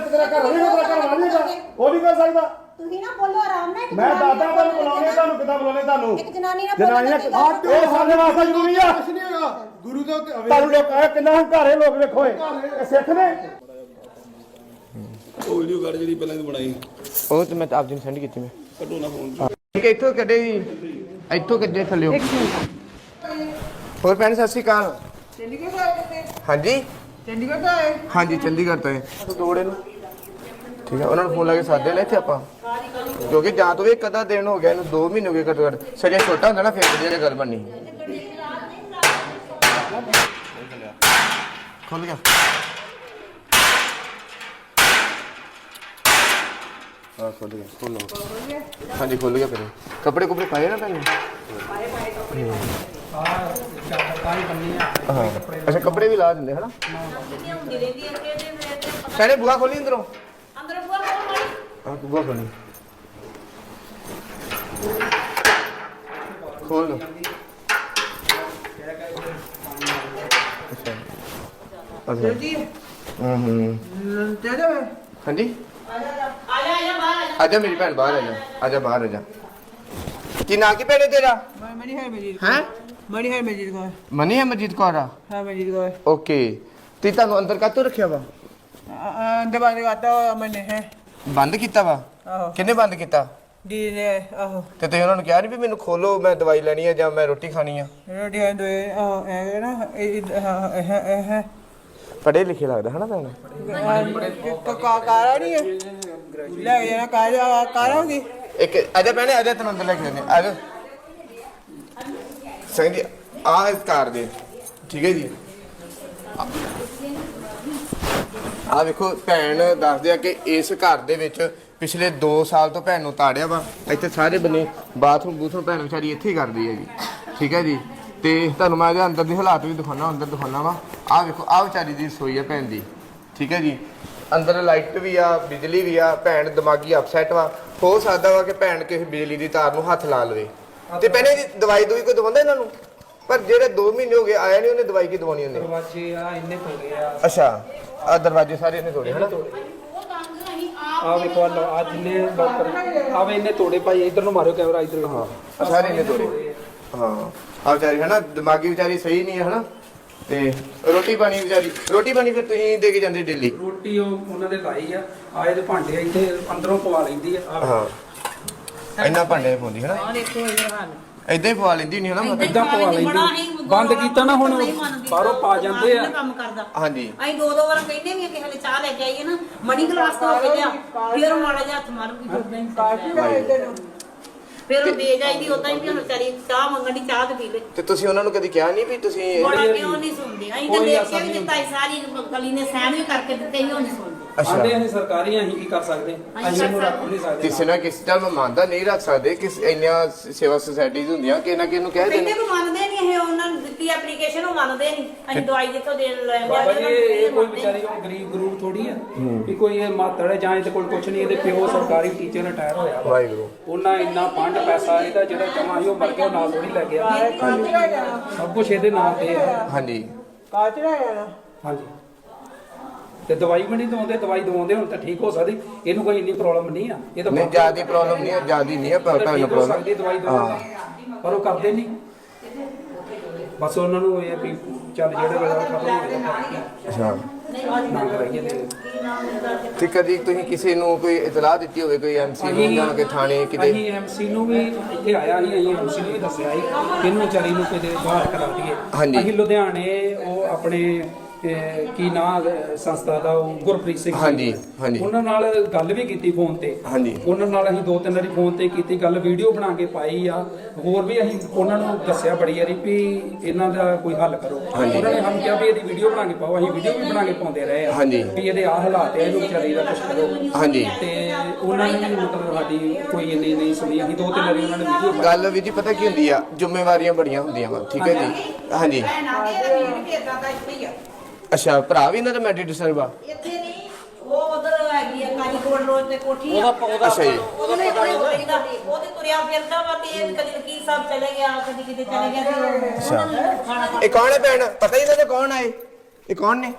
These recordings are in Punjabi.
ਤੇਰਾ ਘਰ ਨਹੀਂ ਤੇਰਾ ਘਰ ਦਾ ਉਹ ਨਹੀਂ ਕਰ ਸਕਦਾ। ਤੁਸੀਂ ਨਾ ਬੋਲੋ ਆਰਾਮ ਨਾਲ ਮੈਂ ਦਾਦਾ ਤੁਹਾਨੂੰ ਬੁਲਾਉਣੇ ਤੁਹਾਨੂੰ ਕਿੱਦਾਂ ਬੁਲਾਉਣੇ ਤੁਹਾਨੂੰ? ਇੱਕ ਜਨਾਨੀ ਨਾਲ ਜਨਾਨੀਆਂ ਇਹ ਸਾਡੇ ਵਾਸਤੇ ਜ਼ਰੂਰੀ ਆ? ਕੁਛ ਨਹੀਂ ਹੈਗਾ। ਗੁਰੂ ਦੇ ਉੱਤੇ ਤੁਹਾਨੂੰ ਲੋਕ ਇਹ ਕਿੰਨਾ ਹੰਕਾਰੇ ਲੋਕ ਵੇਖੋ ਇਹ। ਇਹ ਸਿੱਖ ਨੇ? ਉਹ ਵੀਡੀਓ ਕਰ ਜਿਹੜੀ ਪਹਿਲਾਂ ਦੀ ਬਣਾਈ। ਉਹ ਤੇ ਮੈਂ ਆਪ ਜੀ ਨੂੰ ਸੈਂਡ ਕੀਤੀ ਮੈਂ। ਕੱਢੋ ਨਾ ਫੋਨ ਠੀਕ ਹੈ ਇੱਥੋਂ ਕੱਢੇ ਜੀ ਇੱਥੋਂ ਕੱਢੇ ਥੱਲਿਓ ਹੋਰ ਭੈਣ ਸਤਿ ਸ਼੍ਰੀ ਅਕਾਲ। ਚੰਡੀਗੜ੍ਹ ਤੋਂ ਆਏ ਤੇ ਹਾਂਜੀ। ਚੰਡੀਗੜ੍ਹ ਤੋਂ ਆਏ? ਹਾਂਜੀ ਚੰਡੀਗੜ੍ਹ ਤੋਂ ਹੈ ਦੋੜੇ ਨੂੰ। ਠੀਕ ਹੈ, ਉਹਨਾਂ ਨੂੰ ਫੋਨ ਲਾ ਕੇ ਸਾਦੇ ਲੈ ਇੱਥੇ ਆਪਾਂ। ਕਿਉਂਕਿ ਜਾਂ ਤੋਂ ਵੀ ਇੱਕ ਅੱਧਾ ਦਿਨ ਹੋ ਗਿਆ, ਇਹਨੂੰ 2 ਮਹੀਨੇ ਹੋ ਗਏ ਘੱਟੋ ਘੱਟ। ਸਜਾ ਛੋਟਾ ਹੁੰਦਾ ਨਾ, ਫਿਰ ਵਧੀਆ ਗੱਲ ਬਣਨੀ। ਖੁੱਲ ਗਿਆ। ਹਾਂ, ਖੁੱਲ ਗਿਆ, ਖੁੱਲ ਹਾਂਜੀ, ਖੁੱਲ ਗਿਆ ਫਿਰ। ਕੱਪੜੇ ਕੁਪੜੇ ਪਾਏ ਨਾ ਭੈਣ? ਹਾਂ। ਅੱਛਾ, ਕੱਪੜੇ ਵੀ ਲਾ ਦਿੰਦੇ, ਹਨਾ? ਭੈਣੇ, ਬੁਆ ਖੋਲੀ ਅੰਦਰੋਂ। ਅੰਦਰ ਬੁਆ ਕੋਲ ਮਾਰੀ ਹਾਂ ਬੁਆ ਖੋਲੀ ਖੋਲ ਲਓ ਅੱਛਾ ਅੱਛਾ ਜੀ ਹੂੰ ਹੂੰ ਤੇ ਜਾ ਹਾਂਜੀ ਆ ਜਾ ਆ ਜਾ ਬਾਹਰ ਆ ਜਾ ਆਜਾ ਮੇਰੀ ਭੈਣ ਬਾਹਰ ਆ ਜਾ ਆਜਾ ਬਾਹਰ ਆ ਜਾ ਕੀ ਨਾਂ ਕੀ ਭੈਣੇ ਤੇਰਾ ਮੈਂ ਮਣੀ ਹੈ ਮਜੀਦ ਹੈ ਮਣੀ ਹੈ ਮਜੀਦ ਕੋ ਮਨੀ ਹੈ ਮਜੀਦ ਕੌਰ ਬੰਦ ਕੀਤਾ ਵਾ? ਆਹੋ। ਕਿੰਨੇ ਬੰਦ ਕੀਤਾ? ਦੀ ਨੇ ਆਹੋ। ਤੇ ਤੁਸੀਂ ਉਹਨਾਂ ਨੂੰ ਕਿਹਾ ਨਹੀਂ ਵੀ ਮੈਨੂੰ ਖੋਲੋ ਮੈਂ ਦਵਾਈ ਲੈਣੀ ਆ ਜਾਂ ਮੈਂ ਰੋਟੀ ਖਾਣੀ ਆ? ਰੋਟੀ ਆਂਦੇ ਆਹੋ ਇਹ ਨਾ ਇਹ ਇਹ ਇਹ ਹੈ। ਪੜ੍ਹੇ ਲਿਖੇ ਲੱਗਦਾ ਹਨਾ ਭੈਣ? ਕਾ ਕਾਰਾ ਨਹੀਂ ਹੈ ਲੈ ਜਾਣਾ ਕਾਰਾ ਕਾਰਾ ਇੱਕ ਅਜਾ ਭੈਣੇ ਅਜਾ ਤੈਨੂੰ ਅੰਦਰ ਲੈ ਕੇ ਜਾਂਦੇ ਆ ਜਾ ਸਿੰਘ ਜੀ ਆਹ ਇਸ ਕਾਰ ਦੇ ਠੀਕ ਹੈ ਜੀ? ਆ ਵੇਖੋ, ਭੈਣ ਦੱਸਦੇ ਆ ਕਿ ਇਸ ਘਰ ਦੇ ਵਿੱਚ ਪਿਛਲੇ 2 ਸਾਲ ਤੋਂ ਭੈਣ ਨੂੰ ਤਾੜਿਆ ਵਾ। ਇੱਥੇ ਸਾਰੇ ਬੰਨੇ ਬਾਥਰੂਮ, ਬੂਥਰੂਮ ਭੈਣ ਵਿਚਾਰੀ ਇੱਥੇ ਹੀ ਕਰਦੀ ਹੈ ਜੀ ਠੀਕ ਹੈ ਜੀ? ਤੇ ਤੁਹਾਨੂੰ ਮੈਂ ਇਹਦੇ ਅੰਦਰ ਦੀ ਹਾਲਾਤ ਵੀ ਦਿਖਾਉਣਾ, ਅੰਦਰ ਦਿਖਾਉਣਾ ਵਾ। ਆ ਵੇਖੋ ਆ ਵਿਚਾਰੀ ਦੀ ਰਸੋਈ ਆ ਭੈਣ ਦੀ। ਠੀਕ ਹੈ ਜੀ? ਅੰਦਰ ਲਾਈਟ ਵੀ ਆ, ਬਿਜਲੀ ਵੀ ਆ, ਭੈਣ ਦਿਮਾਗੀ ਅਪਸੈਟ ਵਾ। ਹੋ ਸਕਦਾ ਵਾ ਕਿ ਭੈਣ ਕਿਸੇ ਬਿਜਲੀ ਦੀ ਤਾਰ ਨੂੰ ਹੱਥ ਲਾ ਲਵੇ। ਤੇ ਪਹਿਲੇ ਜੀ ਦਵਾਈ ਦੂਈ ਕੋਈ ਦਵਾਉਂਦਾ ਇਹਨਾਂ ਨੂੰ? ਪਰ ਜਿਹੜੇ 2 ਮਹੀਨੇ ਹੋ ਗਏ ਆਇਆ ਨਹੀਂ ਉਹਨੇ ਦਵਾਈ ਕੀ ਦਵਾਉਣੀ ਉਹਨੇ? ਦਰਵਾਜ਼ੇ ਆ ਇੰਨੇ ਤੋੜੇ ਆ। ਅੱਛਾ ਆ ਦਰਵਾਜ਼ੇ ਸਾਰੇ ਇਹਨੇ ਤੋੜੇ ਹਨਾ? ਆ ਵੇਖੋ ਆ ਲਓ, ਆ ਜਿੰਨੇ ਲੋਕਰ ਆ ਵੇ ਇੰਨੇ ਤੋੜੇ ਭਾਈ ਇਧਰ ਨੂੰ ਮਾਰਿਓ ਕੈਮਰਾ ਇਧਰ ਹਾਂ ਆਹ ਸਾਰੇ ਇਹਨੇ ਤੋੜੇ। ਹਾਂ ਆ ਵਿਚਾਰੀ ਹਨਾ ਦਿਮਾਗੀ ਵਿਚਾਰੀ ਸਹੀ ਨਹੀਂ ਹੈ ਹਨਾ? ਤੇ ਰੋਟੀ ਪਾਣੀ ਵਿਚਾਰੀ ਰੋਟੀ ਪਾਣੀ ਫਿਰ ਤੁਸੀਂ ਦੇ ਕੇ ਜਾਂਦੇ ਡੇਲੀ? ਰੋਟੀ ਉਹ ਉਹਨਾਂ ਦੇ ਲਾਈ ਆ ਆ ਇਹਦੇ ਭਾਂਡੇ ਇੱਥੇ ਅੰਦਰੋਂ ਪਵਾ ਲੈਂਦੀ ਆ ਆਹ। ਹਾਂ। ਇੰਨਾ ਭਾਂਡੇ ਪਾਉਂਦੀ ਹਨਾ? ਆ ਦੇਖੋ ਇਹ ਹਾਲ ਏਦਾਂ ਹੀ ਪਵਾ ਲੈਂਦੀ ਨਹੀਂ ਹਨਾ ਇਦਾਂ ਪਵਾ ਲੈਂਦੀ। ਬੰਦ ਕੀਤਾ ਨਾ ਹੁਣ ਬਾਹਰੋਂ ਪਾ ਜਾਂਦੇ ਆ। ਕੰਮ ਕਰਦਾ। ਹਾਂਜੀ। ਅਸੀਂ ਦੋ ਦੋ ਵਾਰ ਕਹਿੰਦੇ ਵੀ ਆ ਕਿ ਹਲੇ ਚਾਹ ਲੈ ਕੇ ਆਈਏ ਨਾ ਮਣੀ ਗਲਾਸ ਤੋਂ ਹੋ ਕੇ ਲਿਆ ਫਿਰ ਉਹ ਮਾੜਾ ਜਿਹਾ ਹੱਥ ਮਾਰੂਗੀ ਫਿਰ ਨਹੀਂ ਕਾਫੀ ਹੈ ਤੈਨੂੰ ਫਿਰ ਉਹ ਦੇ ਜਾਈਦੀ ਉਦਾਂ ਹੀ ਵੀ ਹੁਣ ਵਿਚਾਰੀ ਚਾਹ ਮੰਗਣ ਦੀ ਚਾਹ ਤੇ ਪੀ ਲੈ। ਤੇ ਤੁਸੀਂ ਉਹਨਾਂ ਨੂੰ ਕਦੀ ਕਿਹਾ ਨਹੀਂ ਵੀ ਤੁਸੀਂ ਬੜਾ ਕਿਉਂ ਨਹੀਂ ਸੁਣਦੇ? ਅਸੀਂ ਤਾਂ ਦੇਖ ਕੇ ਵੀ ਦਿੱਤਾ ਸੀ ਸਾਰੀ ਗਲੀ ਨੇ ਸਹਿਣ ਵੀ ਕਰਕੇ ਦਿੱਤੇ ਹੀ ਉਹ ਨਹੀਂ ਸੁਣਦੇ। ਅੱਛਾ ਆਂਦੇ ਅਸੀਂ ਸਰਕਾਰੀ ਅਸੀਂ ਕੀ ਕਰ ਸਕਦੇ? ਅਸੀਂ ਇਹਨੂੰ ਰੱਖ ਨਹੀਂ ਸਕਦੇ। ਕਿਸੇ ਨਾ ਕਿਸੇ ਦਾ ਮੈਂ ਮੰਨਦਾ ਨਹੀਂ ਰੱਖ ਸਕਦੇ ਕਿ ਇੰਨੀਆਂ ਸੇਵਾ ਸੁਸਾਇਟੀਜ਼ ਹੁੰਦੀਆਂ ਕਿ ਨਾ ਕਿ ਇਹਨੂੰ ਕਹਿ ਕਹਿੰਦੇ ਦੇਣ ਕੋ ਮੰਨਦੇ ਨਹੀਂ ਇਹ ਉਹਨਾਂ ਨੂੰ ਦਿੱਤੀ ਐਪਲੀਕੇਸ਼ਨ ਉਹ ਮੰਨਦੇ ਨਹੀਂ। ਅਸੀਂ ਦਵਾਈ ਜਿੱਥੋਂ ਦੇਣ ਲੈ ਬਾਬਾ ਜੀ ਇਹ ਕੋਈ ਵਿਚਾਰੀ ਕੋਈ ਗਰੀਬ ਗਰੂਬ ਥੋੜੀ ਆ ਵੀ ਕੋਈ ਇਹ ਮਾਤੜ ਹੈ ਜਾਂ ਇਹਦੇ ਕੋਲ ਕੁਛ ਨਹੀਂ ਇਹਦੇ ਪਿਓ ਸਰਕਾਰੀ ਟੀਚਰ ਰਿਟਾਇਰ ਹੋਇਆ ਵਾ। ਵਾਹਿਗੁਰੂ। ਉਹਨਾਂ ਇੰਨਾ ਫੰਡ ਪੈਸਾ ਇਹਦਾ ਜਿਹੜਾ ਜਮਾ ਸੀ ਉਹ ਮਰ ਕੇ ਉਹ ਨਾਲ ਥੋੜੀ ਲੈ ਗਿਆ ਸਭ ਕੁਝ ਇਹਦੇ ਨਾਂ ਤੇ ਆ। ਹਾਂਜੀ। ਕਾਚ ਲੈ ਜਾਣਾ ਹਾਂਜੀ। ਤੇ ਦਵਾਈ ਵੀ ਨਹੀਂ ਦਵਾਉਂਦੇ ਦਵਾਈ ਦਵਾਉਂਦੇ ਹੁਣ ਤਾਂ ਠੀਕ ਹੋ ਸਕਦੀ। ਇਹਨੂੰ ਕੋਈ ਇੰਨੀ ਪ੍ਰੋਬਲਮ ਨਹੀਂ ਆ। ਇਹ ਤਾਂ ਨਹੀਂ ਜਿਆਦੀ ਪ੍ਰੋਬਲਮ ਨਹੀਂ ਹੈ ਜਿਆਦੀ ਨਹੀਂ ਹੈ ਪਰ ਤੁਹਾਨੂੰ ਠੀਕ ਹੋ ਸਕਦੀ ਦਵਾਈ ਪ੍ਰੋਬਲਮ ਦਵਾਉਂਦੇ। ਪਰ ਉਹ ਕਰਦੇ ਨਹੀਂ। ਬਸ ਉਹਨਾਂ ਨੂੰ ਇਹ ਆ ਵੀ ਚੱਲ ਜਿਹੜੇ ਵੇਲੇ ਖਤਮ ਹੋ ਗਿਆ ਅੱਛਾ। ਨਾ। ਕਰਾਈਏ ਤੇ ਤੇ ਕਦੀ ਤੁਸੀਂ ਕਿਸੇ ਨੂੰ ਕੋਈ ਇਤਲਾਹ ਦਿੱਤੀ ਹੋਵੇ ਕੋਈ ਐਮਸੀ ਨੂੰ ਜਾਂ ਕਿ ਥਾਣੇ ਕਿਤੇ? ਅਸੀਂ ਐਮਸੀ ਨੂੰ ਵੀ ਇੱਥੇ ਆਇਆ ਸੀ ਅਸੀਂ ਐਮਸੀ ਨੂੰ ਵੀ ਦੱਸਿਆ ਸੀ ਕਿ ਇਹਨੂੰ ਵਿਚਾਰੀ ਨੂੰ ਕਿਤੇ ਬਾਹਰ ਕਰਾ ਦਈਏ। ਹਾਂਜੀ। ਅਸੀਂ ਲੁਧਿਆਣੇ ਉਹ ਆਪਣੇ ਕੀ ਨਾਂ ਅਹ, ਸੰਸਥਾ ਦਾ ਉਹ ਗੁਰਪ੍ਰੀਤ ਸਿੰਘ ਜੀ। ਹਾਂਜੀ, ਹਾਂਜੀ। ਉਹਨਾਂ ਨਾਲ ਗੱਲ ਵੀ ਕੀਤੀ ਫੋਨ ਤੇ। ਹਾਂਜੀ। ਉਹਨਾਂ ਨਾਲ ਅਸੀਂ ਦੋ ਤਿੰਨ ਵਾਰੀ ਫੋਨ ਤੇ ਕੀਤੀ ਗੱਲ ਵੀਡੀਓ ਬਣਾ ਕੇ ਪਾਈ ਆ। ਹੋਰ ਵੀ ਅਸੀਂ ਉਹਨਾਂ ਨੂੰ ਦੱਸਿਆ ਬੜੀ ਵਾਰੀ ਵੀ ਇਹਨਾਂ ਦਾ ਕੋਈ ਹੱਲ ਕਰੋ। ਹਾਂਜੀ। ਉਹਨਾਂ ਨੇ ਸਾਨੂੰ ਕਿਹਾ ਵੀ ਇਹਦੀ ਵੀਡੀਓ ਬਣਾ ਕੇ ਪਾਓ ਅਸੀਂ ਵੀਡੀਓ ਵੀ ਬਣਾ ਕੇ ਪਾਉਂਦੇ ਰਹੇ ਆ। ਹਾਂਜੀ। ਵੀ ਇਹਦੇ ਆ ਹਾਲਾਤ ਹੈ ਇਹਨੂੰ ਵਿਚਾਰੀ ਦਾ ਕੁਝ ਕਰੋ। ਹਾਂਜੀ। ਤੇ ਉਹਨਾਂ ਨੇ ਵੀ ਮਤਲਬ ਸਾਡੀ ਕੋਈ ਇੰਨੀ ਨਹੀਂ ਸੁਣੀ। ਅਸੀਂ ਦੋ ਤਿੰਨ ਵਾਰੀ ਉਹਨਾਂ ਨੇ ਵੀਡੀਓ ਗੱਲ ਵੀ ਜੀ ਪਤਾ ਕੀ ਹੁੰਦੀ ਆ ਜ਼ਿੰਮੇਵਾਰੀਆਂ ਬੜੀਆਂ ਹੁੰਦੀਆਂ ਵਾ ਠੀਕ ਹੈ ਜੀ? ਹਾਂਜੀ। ਅੱਛਾ ਭਰਾ ਵੀ ਇਹਨਾਂ ਦਾ ਮੈਂਟਲੀ ਡਿਸਟਰਬ ਆ ਇੱਥੇ ਨਹੀਂ ਉਹ ਉਧਰ ਹੈਗੀ ਆ ਕਾਜੀਕੋਟ ਰੋਡ ਤੇ ਕੋਠੀ ਆ। ਅੱਛਾ ਜੀ। ਉਹਦੇ ਨਹੀਂ ਪਤਾ ਉਹਦੇ ਤੁਰਿਆ ਫਿਰਦਾ ਵਾ ਤੇ ਇਹ ਕਦੀ ਵਕੀਲ ਸਾਹਿਬ ਚਲੇ ਗਿਆ ਕਦੀ ਕਿਤੇ ਚਲੇ ਗਿਆ ਤੇ ਅੱਛਾ। ਨੂੰ ਇਹ ਕੌਣ ਹੈ ਭੈਣ? ਪਤਾ ਹੀ ਇਹਨਾਂ ਦੇ ਕੌਣ ਆਏ। ਇਹ ਕੌਣ ਨੇ?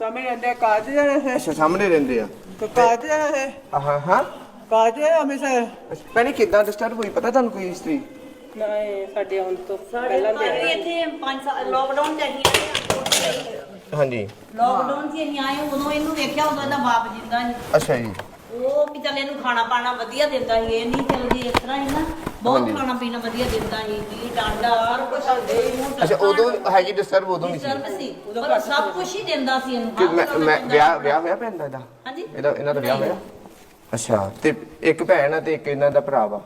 ਸਮੇਂ ਅੰਦਰ ਕਾਚ ਜਾਣਾ ਹੈ ਅੱਛਾ ਸਾਹਮਣੇ ਰਹਿੰਦੇ ਆ। ਕਾਜ ਹੈ ਹਾਂ ਹਾਂ। ਕਾਜ ਹੈ ਅੰਮ੍ਰਿਤਸਰ। ਭੈਣੇ ਕਿੱਦਾਂ ਡਿਸਟਰਬ ਹੋਈ? ਪਤਾ ਤੁਹਾਨੂੰ ਕੋਈ ਹਿਸਟਰੀ ਨਾ ਇਹ ਸਾਡੇ ਹੁਣ ਤੋਂ ਸਾਡੇ ਘਰ ਵੀ ਇੱਥੇ 5 ਸਾਲ ਲੋਕਡਾਊਨ ਚ ਅਸੀਂ ਆਏ ਹਾਂਜੀ। ਲੋਕਡਾਊਨ ਚ ਅਸੀਂ ਆਏ ਉਦੋਂ ਇਹਨੂੰ ਵੇਖਿਆ ਉਦੋਂ ਇਹਦਾ ਬਾਪ ਜਿੰਦਾ ਸੀ। ਅੱਛਾ ਜੀ। ਉਹ ਵੀ ਚੱਲ ਇਹਨੂੰ ਖਾਣਾ ਪਾਣਾ ਵਧੀਆ ਦਿੰਦਾ ਸੀ ਇਹ ਨਹੀਂ ਚੱਲ ਜੀ ਇਸ ਤਰ੍ਹਾਂ ਹੀ ਨਾ ਬਹੁਤ ਹਾਂਜੀ। ਖਾਣਾ ਪੀਣਾ ਵਧੀਆ ਦਿੰਦਾ ਸੀ ਜੀ ਡਾਂਡਾ ਹਰ ਕੁਝ ਹੁੰਦੇ ਅੱਛਾ ਉਦੋਂ ਹੈਗੀ ਡਿਸਟਰਬ ਉਦੋਂ ਨਹੀਂ ਸੀ। ਸੀ ਪਰ ਸਭ ਕੁਝ ਹੀ ਦਿੰਦਾ ਸੀ ਇਹਨੂੰ ਕਿ ਹਰ ਮੈਂ ਕੁਛ ਮੈਂ ਦਿੰਦਾ ਵਿਆਹ ਸੀ। ਵਿਆਹ ਹੋਇਆ ਭੈਣ ਦਾ ਇਹਦਾ? ਹਾਂਜੀ। ਇਹਦਾ ਇਹਨਾਂ ਦਾ ਵਿਆਹ ਹੋਇਆ? ਅੱਛਾ ਤੇ ਇੱਕ ਭੈਣ ਆ ਤੇ ਇੱਕ ਇਹਨਾਂ ਦਾ ਭਰਾ ਵਾ?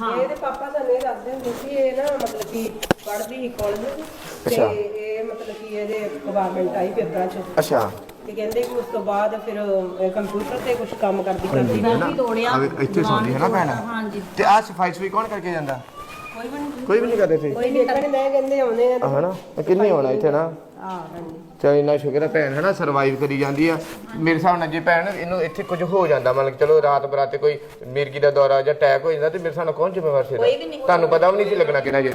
ਹਾਂ। ਇਹਦੇ ਪਾਪਾ ਸਾਨੂੰ ਇਹ ਦੱਸਦੇ ਹੁੰਦੇ ਸੀ ਇਹ ਨਾ ਮਤਲਬ ਕਿ ਪੜ੍ਹਦੀ ਸੀ ਕਾਲਜ ਤੇ ਅੱਛਾ। ਇਹ ਮਤਲਬ ਕਿ ਇਹਦੇ ਗਵਰਨਮੈਂਟ ਆਈ ਪੇਪਰਾਂ 'ਚ। ਅੱਛਾ। ਤੇ ਕਹਿੰਦੇ ਕਿ ਉਸ ਤੋਂ ਬਾਅਦ ਫਿਰ ਕੰਪਿਊਟਰ ਤੇ ਕੁਝ ਕੰਮ ਕਰਦੀ ਕਰਦੀ। ਵੀ ਤੋੜਿਆ ਵੇ- ਇੱਥੇ ਸੌਂਦੀ ਹੈ ਨਾ ਭੈਣ। ਹਾਂਜੀ। ਤੇ ਆ ਸਫ਼ਾਈ ਸਫ਼ਾਈ ਕੌਣ ਕਰਕੇ ਜਾਂਦਾ? ਕੋਈ ਵੀ ਨਹੀਂ ਕੋਈ ਵੀ ਨਹੀਂ ਕਰਦੇ ਸੀ। ਕੋਈ ਦੇਖਣ ਮੈਂ ਕਹਿੰਦੇ ਆਉਨੇ ਆ ਹਨਾ ਤੇ ਕਿੰਨੇ ਹੋਣਾ ਇੱਥੇ ਨਾ? ਹਾਂ ਹਾਂਜੀ। ਚਲ ਇੰਨਾ ਸ਼ੁਕਰ ਹੈ ਭੈਣ ਹਨਾ ਸਰਵਾਈਵ ਕਰੀ ਜਾਂਦੀ ਆ। ਮੇਰੇ ਹਿਸਾਬ ਨਾਲ ਜੇ ਭੈਣ ਇਹਨੂੰ ਇੱਥੇ ਕੁਝ ਹੋ ਜਾਂਦਾ ਮਤਲਬ ਚਲੋ ਰਾਤ ਬਰਾਤੇ ਕੋਈ ਮਿਰਗੀ ਦਾ ਦੌਰਾ ਜਾਂ ਅਟੈਕ ਹੋ ਜਾਂਦਾ ਤੇ ਮੇਰੇ ਹਿਸਾਬ ਨਾਲ ਕੌਣ ਜ਼ਿੰਮੇਵਾਰ ਸੀ ਇਹਦਾ? ਨਹੀਂ। ਤੁਹਾਨੂੰ ਪਤਾ ਵੀ ਨਹੀਂ ਸੀ ਲੱਗਣਾ ਕਿਹਨਾਂ ਜੇ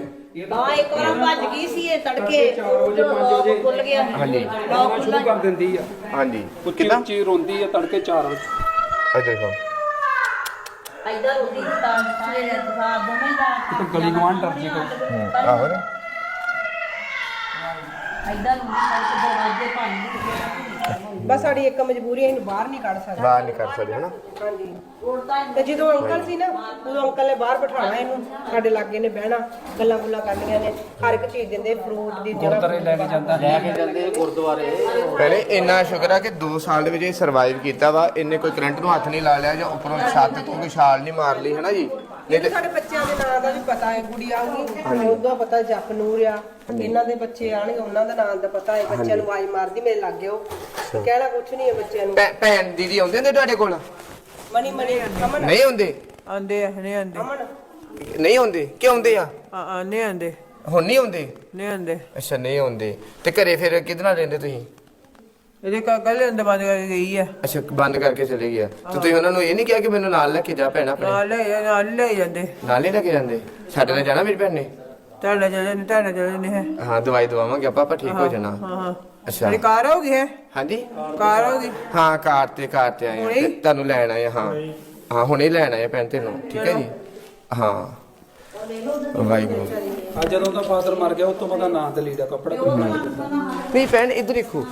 ਹਾਂ ਇੱਕ ਵਾਰ ਭੱਜ ਗਈ ਸੀ ਇਹ ਤੜਕੇ। 4 ਵਜੇ 5 ਵਜੇ। ਖੁੱਲ ਗਿਆ। ਹਾਂਜੀ। ਆਉਣਾ ਸ਼ੁਰੂ ਕਰ ਦਿੰਦੀ ਆ। ਹਾਂਜੀ। ਕਿੱਦਾਂ? ਉੱਚੀ ਰੋਂਦੀ ਆ ਤੜਕੇ 4 ਵਜੇ। ਆ ਦੇਖੋ ਐਦਾਂ ਰੋਟੀ ਦੀ ਤਾਂ ਸਵੇਰੇ ਦਫਾ ਦੋਵੇਂ ਦਾ ਤੇ ਗਲੀ ਗਵਾਂਢ ਡਰ ਜੀ ਕੋਈ ਹੂੰ, ਆਹੋ ਨਾ। ਐਦਾਂ ਰੋਟੀ ਕਰਕੇ ਦਰਵਾਜ਼ੇ ਭੰਨ ਬਸ ਸਾਡੀ ਇੱਕ ਮਜਬੂਰੀ ਹੈ ਇਹਨੂੰ ਬਾਹਰ ਨਹੀਂ ਕੱਢ ਸਕਦੇ। ਬਾਹਰ ਨਹੀਂ ਕਰ ਸਕਦੇ ਹਨਾ? ਹਾਂਜੀ। ਤੇ ਜਦੋਂ ਅੰਕਲ ਸੀ ਨਾ ਉਦੋਂ ਅੰਕਲ ਨੇ ਬਾਹਰ ਬਿਠਾਉਣਾ ਇਹਨੂੰ ਸਾਡੇ ਲਾਗੇ ਨੇ ਬਹਿਣਾ ਗੱਲਾਂ ਗੁੱਲਾਂ ਕਰਨੀਆਂ ਨੇ ਹਰ ਇੱਕ ਚੀਜ਼ ਦਿੰਦੇ ਫਰੂਟ ਦੀ ਗੁਰਦਾਰੇ ਲੈ ਕੇ ਜਾਂਦਾ। ਲੈ ਕੇ ਜਾਂਦੇ ਪਹਿਲੇ ਇੰਨਾ ਸ਼ੁਕਰ ਆ ਕਿ 2 ਸਾਲ ਦੇ ਵਿੱਚ ਇਹ ਸਰਵਾਈਵ ਕੀਤਾ ਵਾ ਇਹਨੇ ਕੋਈ ਕਰੰਟ ਨੂੰ ਹੱਥ ਨਹੀਂ ਲਾ ਲਿਆ ਜਾਂ ਉੱਪਰੋਂ ਛੱਤ ਤੋਂ ਕੋਈ ਛਾਲ ਨਹੀਂ ਮਾਰ ਲਈ ਹਨਾ ਜੀ? ਨਹੀਂ ਤੇ ਸਾਡੇ ਬੱਚਿਆਂ ਦੇ ਨਾਂ ਦਾ ਵੀ ਪਤਾ ਹੈ ਗੁੜੀ ਆਉਗੀ ਉਹਦਾ ਪਤਾ ਜਪਨੂਰ ਆ। ਇਹਨਾਂ ਦੇ ਬੱਚੇ ਆਣਗੇ ਉਹਨਾਂ ਦਾ ਨਾਂ ਦਾ ਪਤਾ ਹੈ ਬੱਚਿਆਂ ਨੂੰ ਆਵਾਜ਼ ਮਾਰਦੀ ਮੇਰੇ ਲਾਗੇ ਉਹ। ਕਹਿਣਾ ਕੁਛ ਨਹੀਂ ਹੈ ਬੱਚਿਆਂ ਨੂੰ। ਭੈ- ਭੈਣ ਦੀਦੀ ਆਉਂਦੇ ਨੇ ਤੁਹਾਡੇ ਕੋਲ? ਮਨੀ ਮਨੀ ਅਮਨ। ਨਹੀਂ ਆਉਂਦੇ? ਆਂਦੇ ਆ ਨਹੀਂ ਆਂਦੇ ਅਮਨ। ਨਹੀਂ ਆਉਂਦੇ? ਕਿ ਆਉਂਦੇ ਆ? ਨਹੀਂ ਆਂਦੇ ਹੁਣ ਨਹੀਂ ਆਉਂਦੇ? ਨਹੀਂ ਆਂਦੇ ਅੱਛਾ ਨਹੀਂ ਆਉਂਦੇ। ਤੇ ਘਰੇ ਫਿਰ ਕਿਹਦੇ ਨਾਲ ਰਹਿੰਦੇ ਤੁਸੀਂ? ਇਹਦੇ ਕਾ ਕੱਲ ਅੰਦਰ ਬੰਦ ਕਰਕੇ ਗਈ ਆ। ਅੱਛਾ ਬੰਦ ਕਰਕੇ ਚਲੇ ਗਿਆ। ਤੇ ਤੁਸੀਂ ਉਹਨਾਂ ਨੂੰ ਇਹ ਨਹੀਂ ਕਿਹਾ ਕਿ ਮੈਨੂੰ ਨਾਲ ਲੈ ਕੇ ਜਾ ਭੈਣ ਆਪਣੇ? ਨਾਲ ਲੈ ਨਾਲ ਲੈ ਜਾਂਦੇ। ਨਾਲ ਹੀ ਲੈ ਕੇ ਜਾਂਦੇ? ਸਾਡੇ ਨਾਲ ਜਾਣਾ ਮੇਰੀ ਭੈਣ ਨੇ? ਤੁਹਾਡਾ ਚਲੇ ਨਹੀਂ ਤੁਹਾਡਾ ਚਲੇ ਨਹੀਂ ਹੈ। ਹਾਂ ਦਵਾਈ ਦਵਾਵਾਂਗੇ ਆਪਾਂ ਆਪਾਂ ਠੀਕ ਹੋ ਜਾਣਾ। ਹਾਂ ਹਾਂ। ਅੱਛਾ। ਮੇਰੀ ਕਾਰ ਹੋ ਗਈ ਹੈ? ਹਾਂਜੀ। ਕਾਰ ਹੋ ਗਈ? ਹਾਂ ਕਾਰ ਤੇ ਕਾਰ ਤੇ ਆਏ? ਤੇ ਤੁਹਾਨੂੰ ਲੈਣ ਆਏ ਹਾਂ। ਹਾਂ। ਹੁਣੇ ਲੈਣ ਆਏ ਭੈਣ ਤੈਨੂੰ ਠੀਕ ਹੈ ਜੀ? ਹਾਂ। ਵਾਹਿਗੁਰੂ। ਆ ਜਦੋਂ ਦਾ ਫਾਦਰ ਮਰ ਗਿਆ ਉਸ ਤੋਂ ਬਾਅਦ ਨਾਂ ਤੇ ਲੀੜਾ ਕੱਪੜਾ ਨਹੀਂ ਭੈਣ ਇੱਧਰ ਦੇਖੋ।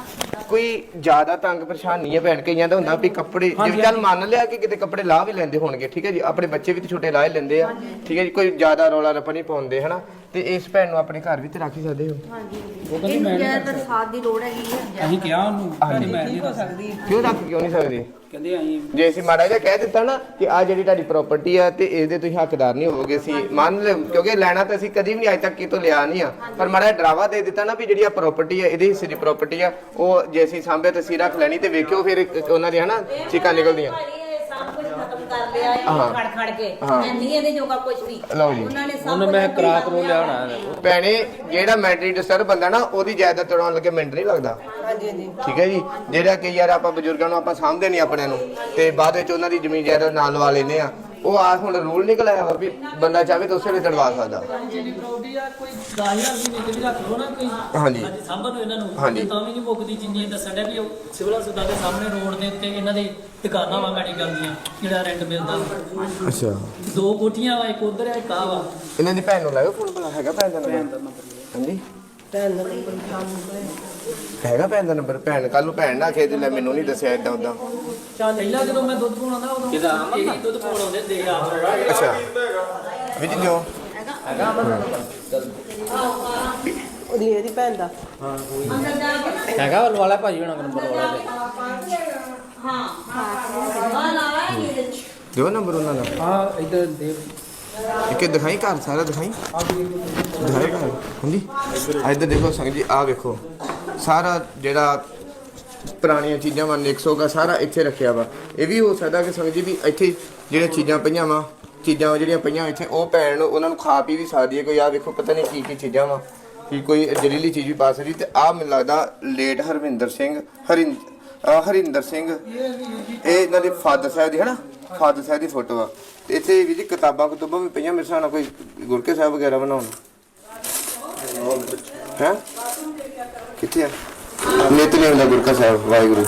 ਕੋਈ ਜ਼ਿਆਦਾ ਤੰਗ ਪਰੇਸ਼ਾਨ ਨਹੀਂ ਹੈ ਭੈਣ ਕਈਆਂ ਦਾ ਹੁੰਦਾ ਵੀ ਕੱਪੜੇ ਜਿਵੇਂ ਚੱਲ ਮੰਨ ਲਿਆ ਕਿ ਕਿਤੇ ਕੱਪੜੇ ਲਾਹ ਵੀ ਲੈਂਦੇ ਹੋਣਗੇ ਠੀਕ ਹੈ ਜੀ? ਆਪਣੇ ਬੱਚੇ ਵੀ ਤੇ ਛੋਟੇ ਲਾਹ ਹੀ ਲੈਂਦੇ ਆ ਠੀਕ ਹੈ ਜੀ? ਕੋਈ ਜ਼ਿਆਦਾ ਰੌਲਾ ਰੱਪਾ ਨਹੀਂ ਪਾਉਂਦੇ ਹਨਾ? ਤੇ ਇਸ ਭੈਣ ਨੂੰ ਆਪਣੇ ਘਰ ਵੀ ਤੇ ਰੱਖ ਹੀ ਸਕਦੇ ਹੋ। ਉਹ ਕਹਿੰਦੀ ਮੈਂ ਨਹੀਂ ਜ਼ਿਆਦਾਤਰ ਸਾਥ ਦੀ ਲੋੜ ਹੈਗੀ ਹੈ। ਅਸੀਂ ਕਿਹਾ ਉਹਨੂੰ ਕਹਿੰਦੀ ਮੈਂ ਨਹੀਂ ਦੱਸ ਸਕਦੀ। ਕਿਉਂ ਰੱਖ ਕਿਉਂ ਨਹੀਂ ਸਕਦੇ? ਕਹਿੰਦੇ ਅਸੀਂ ਜੇ ਅਸੀਂ ਮਾੜਾ ਜਿਹਾ ਕਹਿ ਦਿੱਤਾ ਨਾ ਕਿ ਆ ਜਿਹੜੀ ਤੁਹਾਡੀ ਪ੍ਰਾਪਰਟੀ ਆ ਤੇ ਇਹਦੇ ਤੁਸੀਂ ਹੱਕਦਾਰ ਨਹੀਂ ਹੋਵੋਗੇ ਸੀ ਮੰਨ ਲਓ ਕਿਉਂਕਿ ਲੈਣਾ ਤਾਂ ਅਸੀਂ ਕਦੀ ਵੀ ਨਹੀਂ ਅੱਜ ਤੱਕ ਕਿਤੋਂ ਲਿਆ ਨਹੀਂ ਆ। ਪਰ ਮਾੜਾ ਜਿਹਾ ਡਰਾਵਾ ਦੇ ਦਿੱਤਾ ਨਾ ਵੀ ਜਿਹੜੀ ਆ ਪ੍ਰਾਪਰਟੀ ਆ ਇਹਦੇ ਹਿੱਸੇ ਦੀ ਪ੍ਰਾਪਰਟੀ ਆ ਉਹ ਜੇ ਅਸੀਂ ਸਾਂਭੇ ਤੇ ਅਸੀਂ ਰੱਖ ਲੈਣੀ ਤੇ ਵੇਖਿਓ ਫਿਰ ਇੱਕ- ਉਹਨਾਂ ਦੀ ਹਨਾ ਚੀਕਾਂ ਨਿਕਲਦੀਆਂ ਭਾਜੀ, ਇਹ ਸਭ ਕੁਝ ਖਤਮ ਕਰ ਲਿਆ ਹਾਂ। ਇਹ ਖੜ ਖੜ ਕੇ। ਹਾਂ। ਐਨੀ ਇਹਦੇ ਜੋਗਾ ਕੁਝ ਵੀ। ਲਓ ਜੀ। ਉਹਨਾਂ ਨੇ ਸਭ ਮੈਂ ਕਰਾ ਕਰੋ ਲਿਆਉਣਾ ਭੈਣੇ ਜਿਹੜਾ ਮੈਂਟਰੀ ਡਿਸਟਰਬ ਬੰਦਾ ਨਾ ਉਹਦੀ ਜਾਇਦਾਦ ਤੋੜਨ ਲੱਗੇ ਮਿੰਟ ਨਹੀਂ ਲੱਗਦਾ। ਹਾਂਜੀ ਹਾਂਜੀ। ਠੀਕ ਹੈ ਜੀ? ਜਿਹੜਾ ਕਿ ਯਾਰ ਆਪਾਂ ਬਜ਼ੁਰਗਾਂ ਨੂੰ ਆਪਾਂ ਸਾਂਭਦੇ ਨਹੀਂ ਆਪਣਿਆਂ ਨੂੰ ਤੇ ਬਾਅਦ ਵਿੱਚ ਉਹਨਾਂ ਦੀ ਜ਼ਮੀਨ ਜਾਇਦਾਦ ਨਾਲ ਲਵਾ ਲੈਨੇ ਆ ਉਹ ਆ ਹੁਣ ਰੂਲ ਨਿਕਲ ਆਇਆ ਵਾ ਵੀ ਬੰਦਾ ਚਾਹੇ ਤਾਂ ਉਸੇ ਵੇਲੇ ਤੜਵਾ ਸਕਦਾ। ਜਿਹੜੀ ਪ੍ਰਾਪਰਟੀ ਆ ਕੋਈ 10000 ਦੀ ਨਿਕਲ ਵੀ ਰੱਖ ਲਓ ਨਾ ਕੋਈ ਹਾਂਜੀ। ਸਾਂਭਣ ਨੂੰ ਇਹਨਾਂ ਨੂੰ। ਹਾਂਜੀ। ਤੇ ਤਾਂ ਵੀ ਨਹੀਂ ਮੁੱਕਦੀ ਜਿੰਨੀ ਦੱਸਣ ਡਿਆ ਵੀ ਉਹ ਸਿਵਲ ਹਸਪਤਾਲ ਦੇ ਸਾਹਮਣੇ ਰੋਡ ਦੇ ਉੱਤੇ ਇਹਨਾਂ ਦੇ ਦੁਕਾਨਾਂ ਵਾ ਮੈਡੀਕਲ ਦੀਆਂ ਜਿਹੜਾ ਰੈਂਟ ਮਿਲਦਾ ਅੱਛਾ। ਦੋ ਕੋਠੀਆਂ ਵਾ ਇੱਕ ਉਧਰ ਆ ਇੱਕ ਆ ਵਾ। ਇਹਨਾਂ ਦੀ ਭੈਣ ਨੂੰ ਲਾਇਓ ਫੋਨ ਬਣਾ ਹੈਗਾ ਭੈਣ ਦਾ ਨੰਬਰ ਹਾਂਜੀ। ਭੈਣ ਦਾ ਨੰਬਰ ਹੈਗਾ ਭੈਣ ਦਾ ਨੰਬਰ ਭੈਣ ਕੱਲ ਨੂੰ ਭੈਣ ਨਾ ਖੇਦ ਲੈ ਮੈਨੂੰ ਨਹੀਂ ਦੱਸਿਆ ਇਦਾਂ ਉਦਾਂ ਪਹਿਲਾਂ ਜਦੋਂ ਮੈਂ ਦੁੱਧ ਪਾਉਣਾ ਉਦੋਂ ਇਹੀ ਦੁੱਧ ਪਾਉਣ ਆਉਂਦੇ ਦੇ ਆ ਅੱਛਾ। ਵੀ ਜੀ ਉਹਦੀ ਇਹਦੀ ਭੈਣ ਦਾ। ਹੈਗਾ ਵਾਲਾ ਭਾਜੀ ਹੋਣਾ ਨੰਬਰ ਵਾਲਾ ਹਾਂ। ਹਾਂ ਲਾਵਾ ਇਹਦੇ ਚ ਦਿਓ ਨੰਬਰ ਉਹਨਾਂ ਦਾ। ਆ ਇਧਰ ਦੇ। ਇੱਕ ਦਿਖਾਈ ਘਰ ਸਾਰਾ ਦਿਖਾਈ? ਦਿਖਾਈ ਘਰ, ਹਾਂਜੀ। ਇੱਧਰ ਦੇਖੋ ਸੰਗ ਜੀ ਆ ਵੇਖੋ। ਸਾਰਾ ਜਿਹੜਾ ਪੁਰਾਣੀਆਂ ਚੀਜ਼ਾਂ ਵਾ ਨਿਕਸੋ ਦਾ ਸਾਰਾ ਇੱਥੇ ਰੱਖਿਆ ਵਾ। ਇਹ ਵੀ ਹੋ ਸਕਦਾ ਕਿ ਸੰਗ ਜੀ ਵੀ ਇੱਥੇ ਜਿਹੜੀਆਂ ਚੀਜ਼ਾਂ ਪਈਆਂ ਵਾ, ਚੀਜ਼ਾਂ ਜਿਹੜੀਆਂ ਪਈਆਂ ਇੱਥੇ, ਉਹ ਭੈਣ ਉਹਨਾਂ ਨੂੰ ਖਾ ਪੀ ਵੀ ਸਕਦੀ ਹੈ। ਕੋਈ ਆ ਵੇਖੋ, ਪਤਾ ਨਹੀਂ ਕੀ ਕੀ ਚੀਜ਼ਾਂ ਵਾ, ਕਿ ਕੋਈ ਜ਼ਹਿਰੀਲੀ ਚੀਜ਼ ਵੀ ਪਾ ਸਕਦੀ। ਤੇ ਆ ਮੈਨੂੰ ਲੱਗਦਾ ਲੇਟ ਹਰਵਿੰਦਰ ਸਿੰਘ, ਹਰਿੰ ਹਰਿੰਦਰ ਸਿੰਘ, ਇਹ ਇਹਨਾਂ ਦੇ ਫਾਦਰ ਸਾਹਿਬ ਦੀ ਹੈ ਨਾ ਫਾਦਰ ਸਾਹਿਬ ਦੀ ਫੋਟੋ ਆ। ਤੇ ਇੱਥੇ ਵੀ ਜੀ ਕਿਤਾਬਾਂ ਕਤੂਬਾਂ ਵੀ ਪਈਆਂ ਮੇਰੇ ਨਾਲ ਕੋਈ ਗੁਰਕੇ ਸਾਹਿਬ ਵਗੈਰਾ ਬਣਾਉਣ। ਹੈ? ਕਿੱਥੇ ਆ? ਨਿਤਨੇਮ ਦਾ ਗੁਰਕਾ ਸਾਹਿਬ ਵਾਹਿਗੁਰੂ।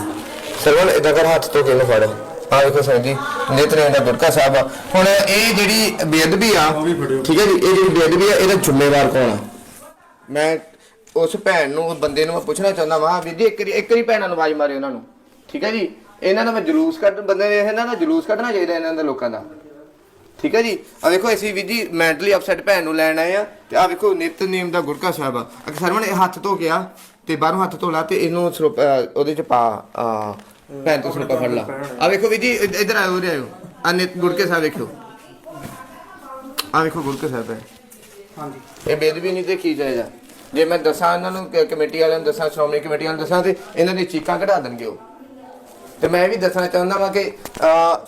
ਸਰਵਣ ਇਦਾਂ ਕਰ ਹੱਥ ਤੋਂ ਕਿਵੇਂ ਫੜ। ਆ ਵੇਖੋ ਸਿੰਘ ਜੀ ਨਿਤਨੇਮ ਦਾ ਗੁਟਕਾ ਸਾਹਿਬ ਆ। ਹੁਣ ਇਹ ਜਿਹੜੀ ਬੇਅਦਬੀ ਆ ਠੀਕ ਹੈ ਜੀ ਇਹ ਜਿਹੜੀ ਬੇਅਦਬੀ ਆ ਇਹਦਾ ਜ਼ਿੰਮੇਵਾਰ ਕੌਣ ਆ? ਮੈਂ ਉਸ ਭੈਣ ਨੂੰ ਉਸ ਬੰਦੇ ਨੂੰ ਮੈਂ ਪੁੱਛਣਾ ਚਾਹੁੰਦਾ ਵਾਂ ਵੀ ਜੀ ਇੱਕ ਵਾਰੀ ਇੱਕ ਵਾਰੀ ਭੈਣਾਂ ਨੂੰ ਆਵਾਜ਼ ਮਾਰਿਓ ਉਹਨਾਂ ਨੂੰ। ਠੀਕ ਹੈ ਜੀ? ਇਹਨਾਂ ਦਾ ਮੈਂ ਜਲੂਸ ਕੱਢ ਬੰਦੇ ਇਹਨਾਂ ਦਾ ਜਲੂਸ ਕੱਢਣਾ ਚਾਹੀਦਾ ਇਹਨਾਂ ਦੇ ਲੋਕਾਂ ਦਾ। ਠੀਕ ਹੈ ਜੀ? ਆ ਵੇਖੋ ਅਸੀਂ ਵੀ ਜੀ ਮੈਂਟਲੀ ਅਪਸੈਟ ਭੈਣ ਨੂੰ ਲੈਣ ਆਏ ਆ ਤੇ ਆ ਵੇਖੋ ਨਿਤਨੇਮ ਦਾ ਗੁਰਕਾ ਸਾਹਿਬ ਆ। ਸਰਵਣ ਇਹ ਹੱਥ ਧੋ ਗਿਆ ਤੇ ਬਾਹਰੋਂ ਹੱਥ ਧੋ ਲਾ ਤੇ ਇਹਨੂੰ ਸਰੂਪ ਅਹ ਉਹਦੇ ਚ ਪਾ ਭੈਣ ਤੋਂ ਸਰੂਪਾ ਫੜ ਲਾ। ਆ ਵੇਖੋ ਵੀ ਜੀ ਇ- ਇੱਧਰ ਉਰੇ ਆਇਓ। ਆ ਨਿਤ ਗੁਰਕੇ ਸਾਹਿਬ ਵੇਖੋ ਆ ਵੇਖੋ ਗੁਰਕੇ ਸਾਹਿਬ ਹੈ। ਹਾਂਜੀ। ਇਹ ਬੇਦਬੀ ਨਹੀਂ ਦੇਖੀ ਜਾਏਗਾ ਜੇ। ਮੈਂ ਦੱਸਾਂ ਇਹਨਾਂ ਨੂੰ ਕ- ਕਮੇਟੀ ਵਾਲਿਆਂ ਨੂੰ ਦੱਸਾਂ ਸ਼੍ਰੋਮਣੀ ਕਮੇਟੀ ਵਾਲਿਆਂ ਨੂੰ ਦੱਸਾਂ ਤੇ ਇਹਨਾਂ ਦੀ ਚੀਕਾਂ ਕਢਾ ਦੇਣਗੇ ਉਹ। ਤੇ ਮੈਂ ਵੀ ਦੱਸਣਾ ਚਾਹੁੰਦਾ ਵਾਂ ਕਿ ਅ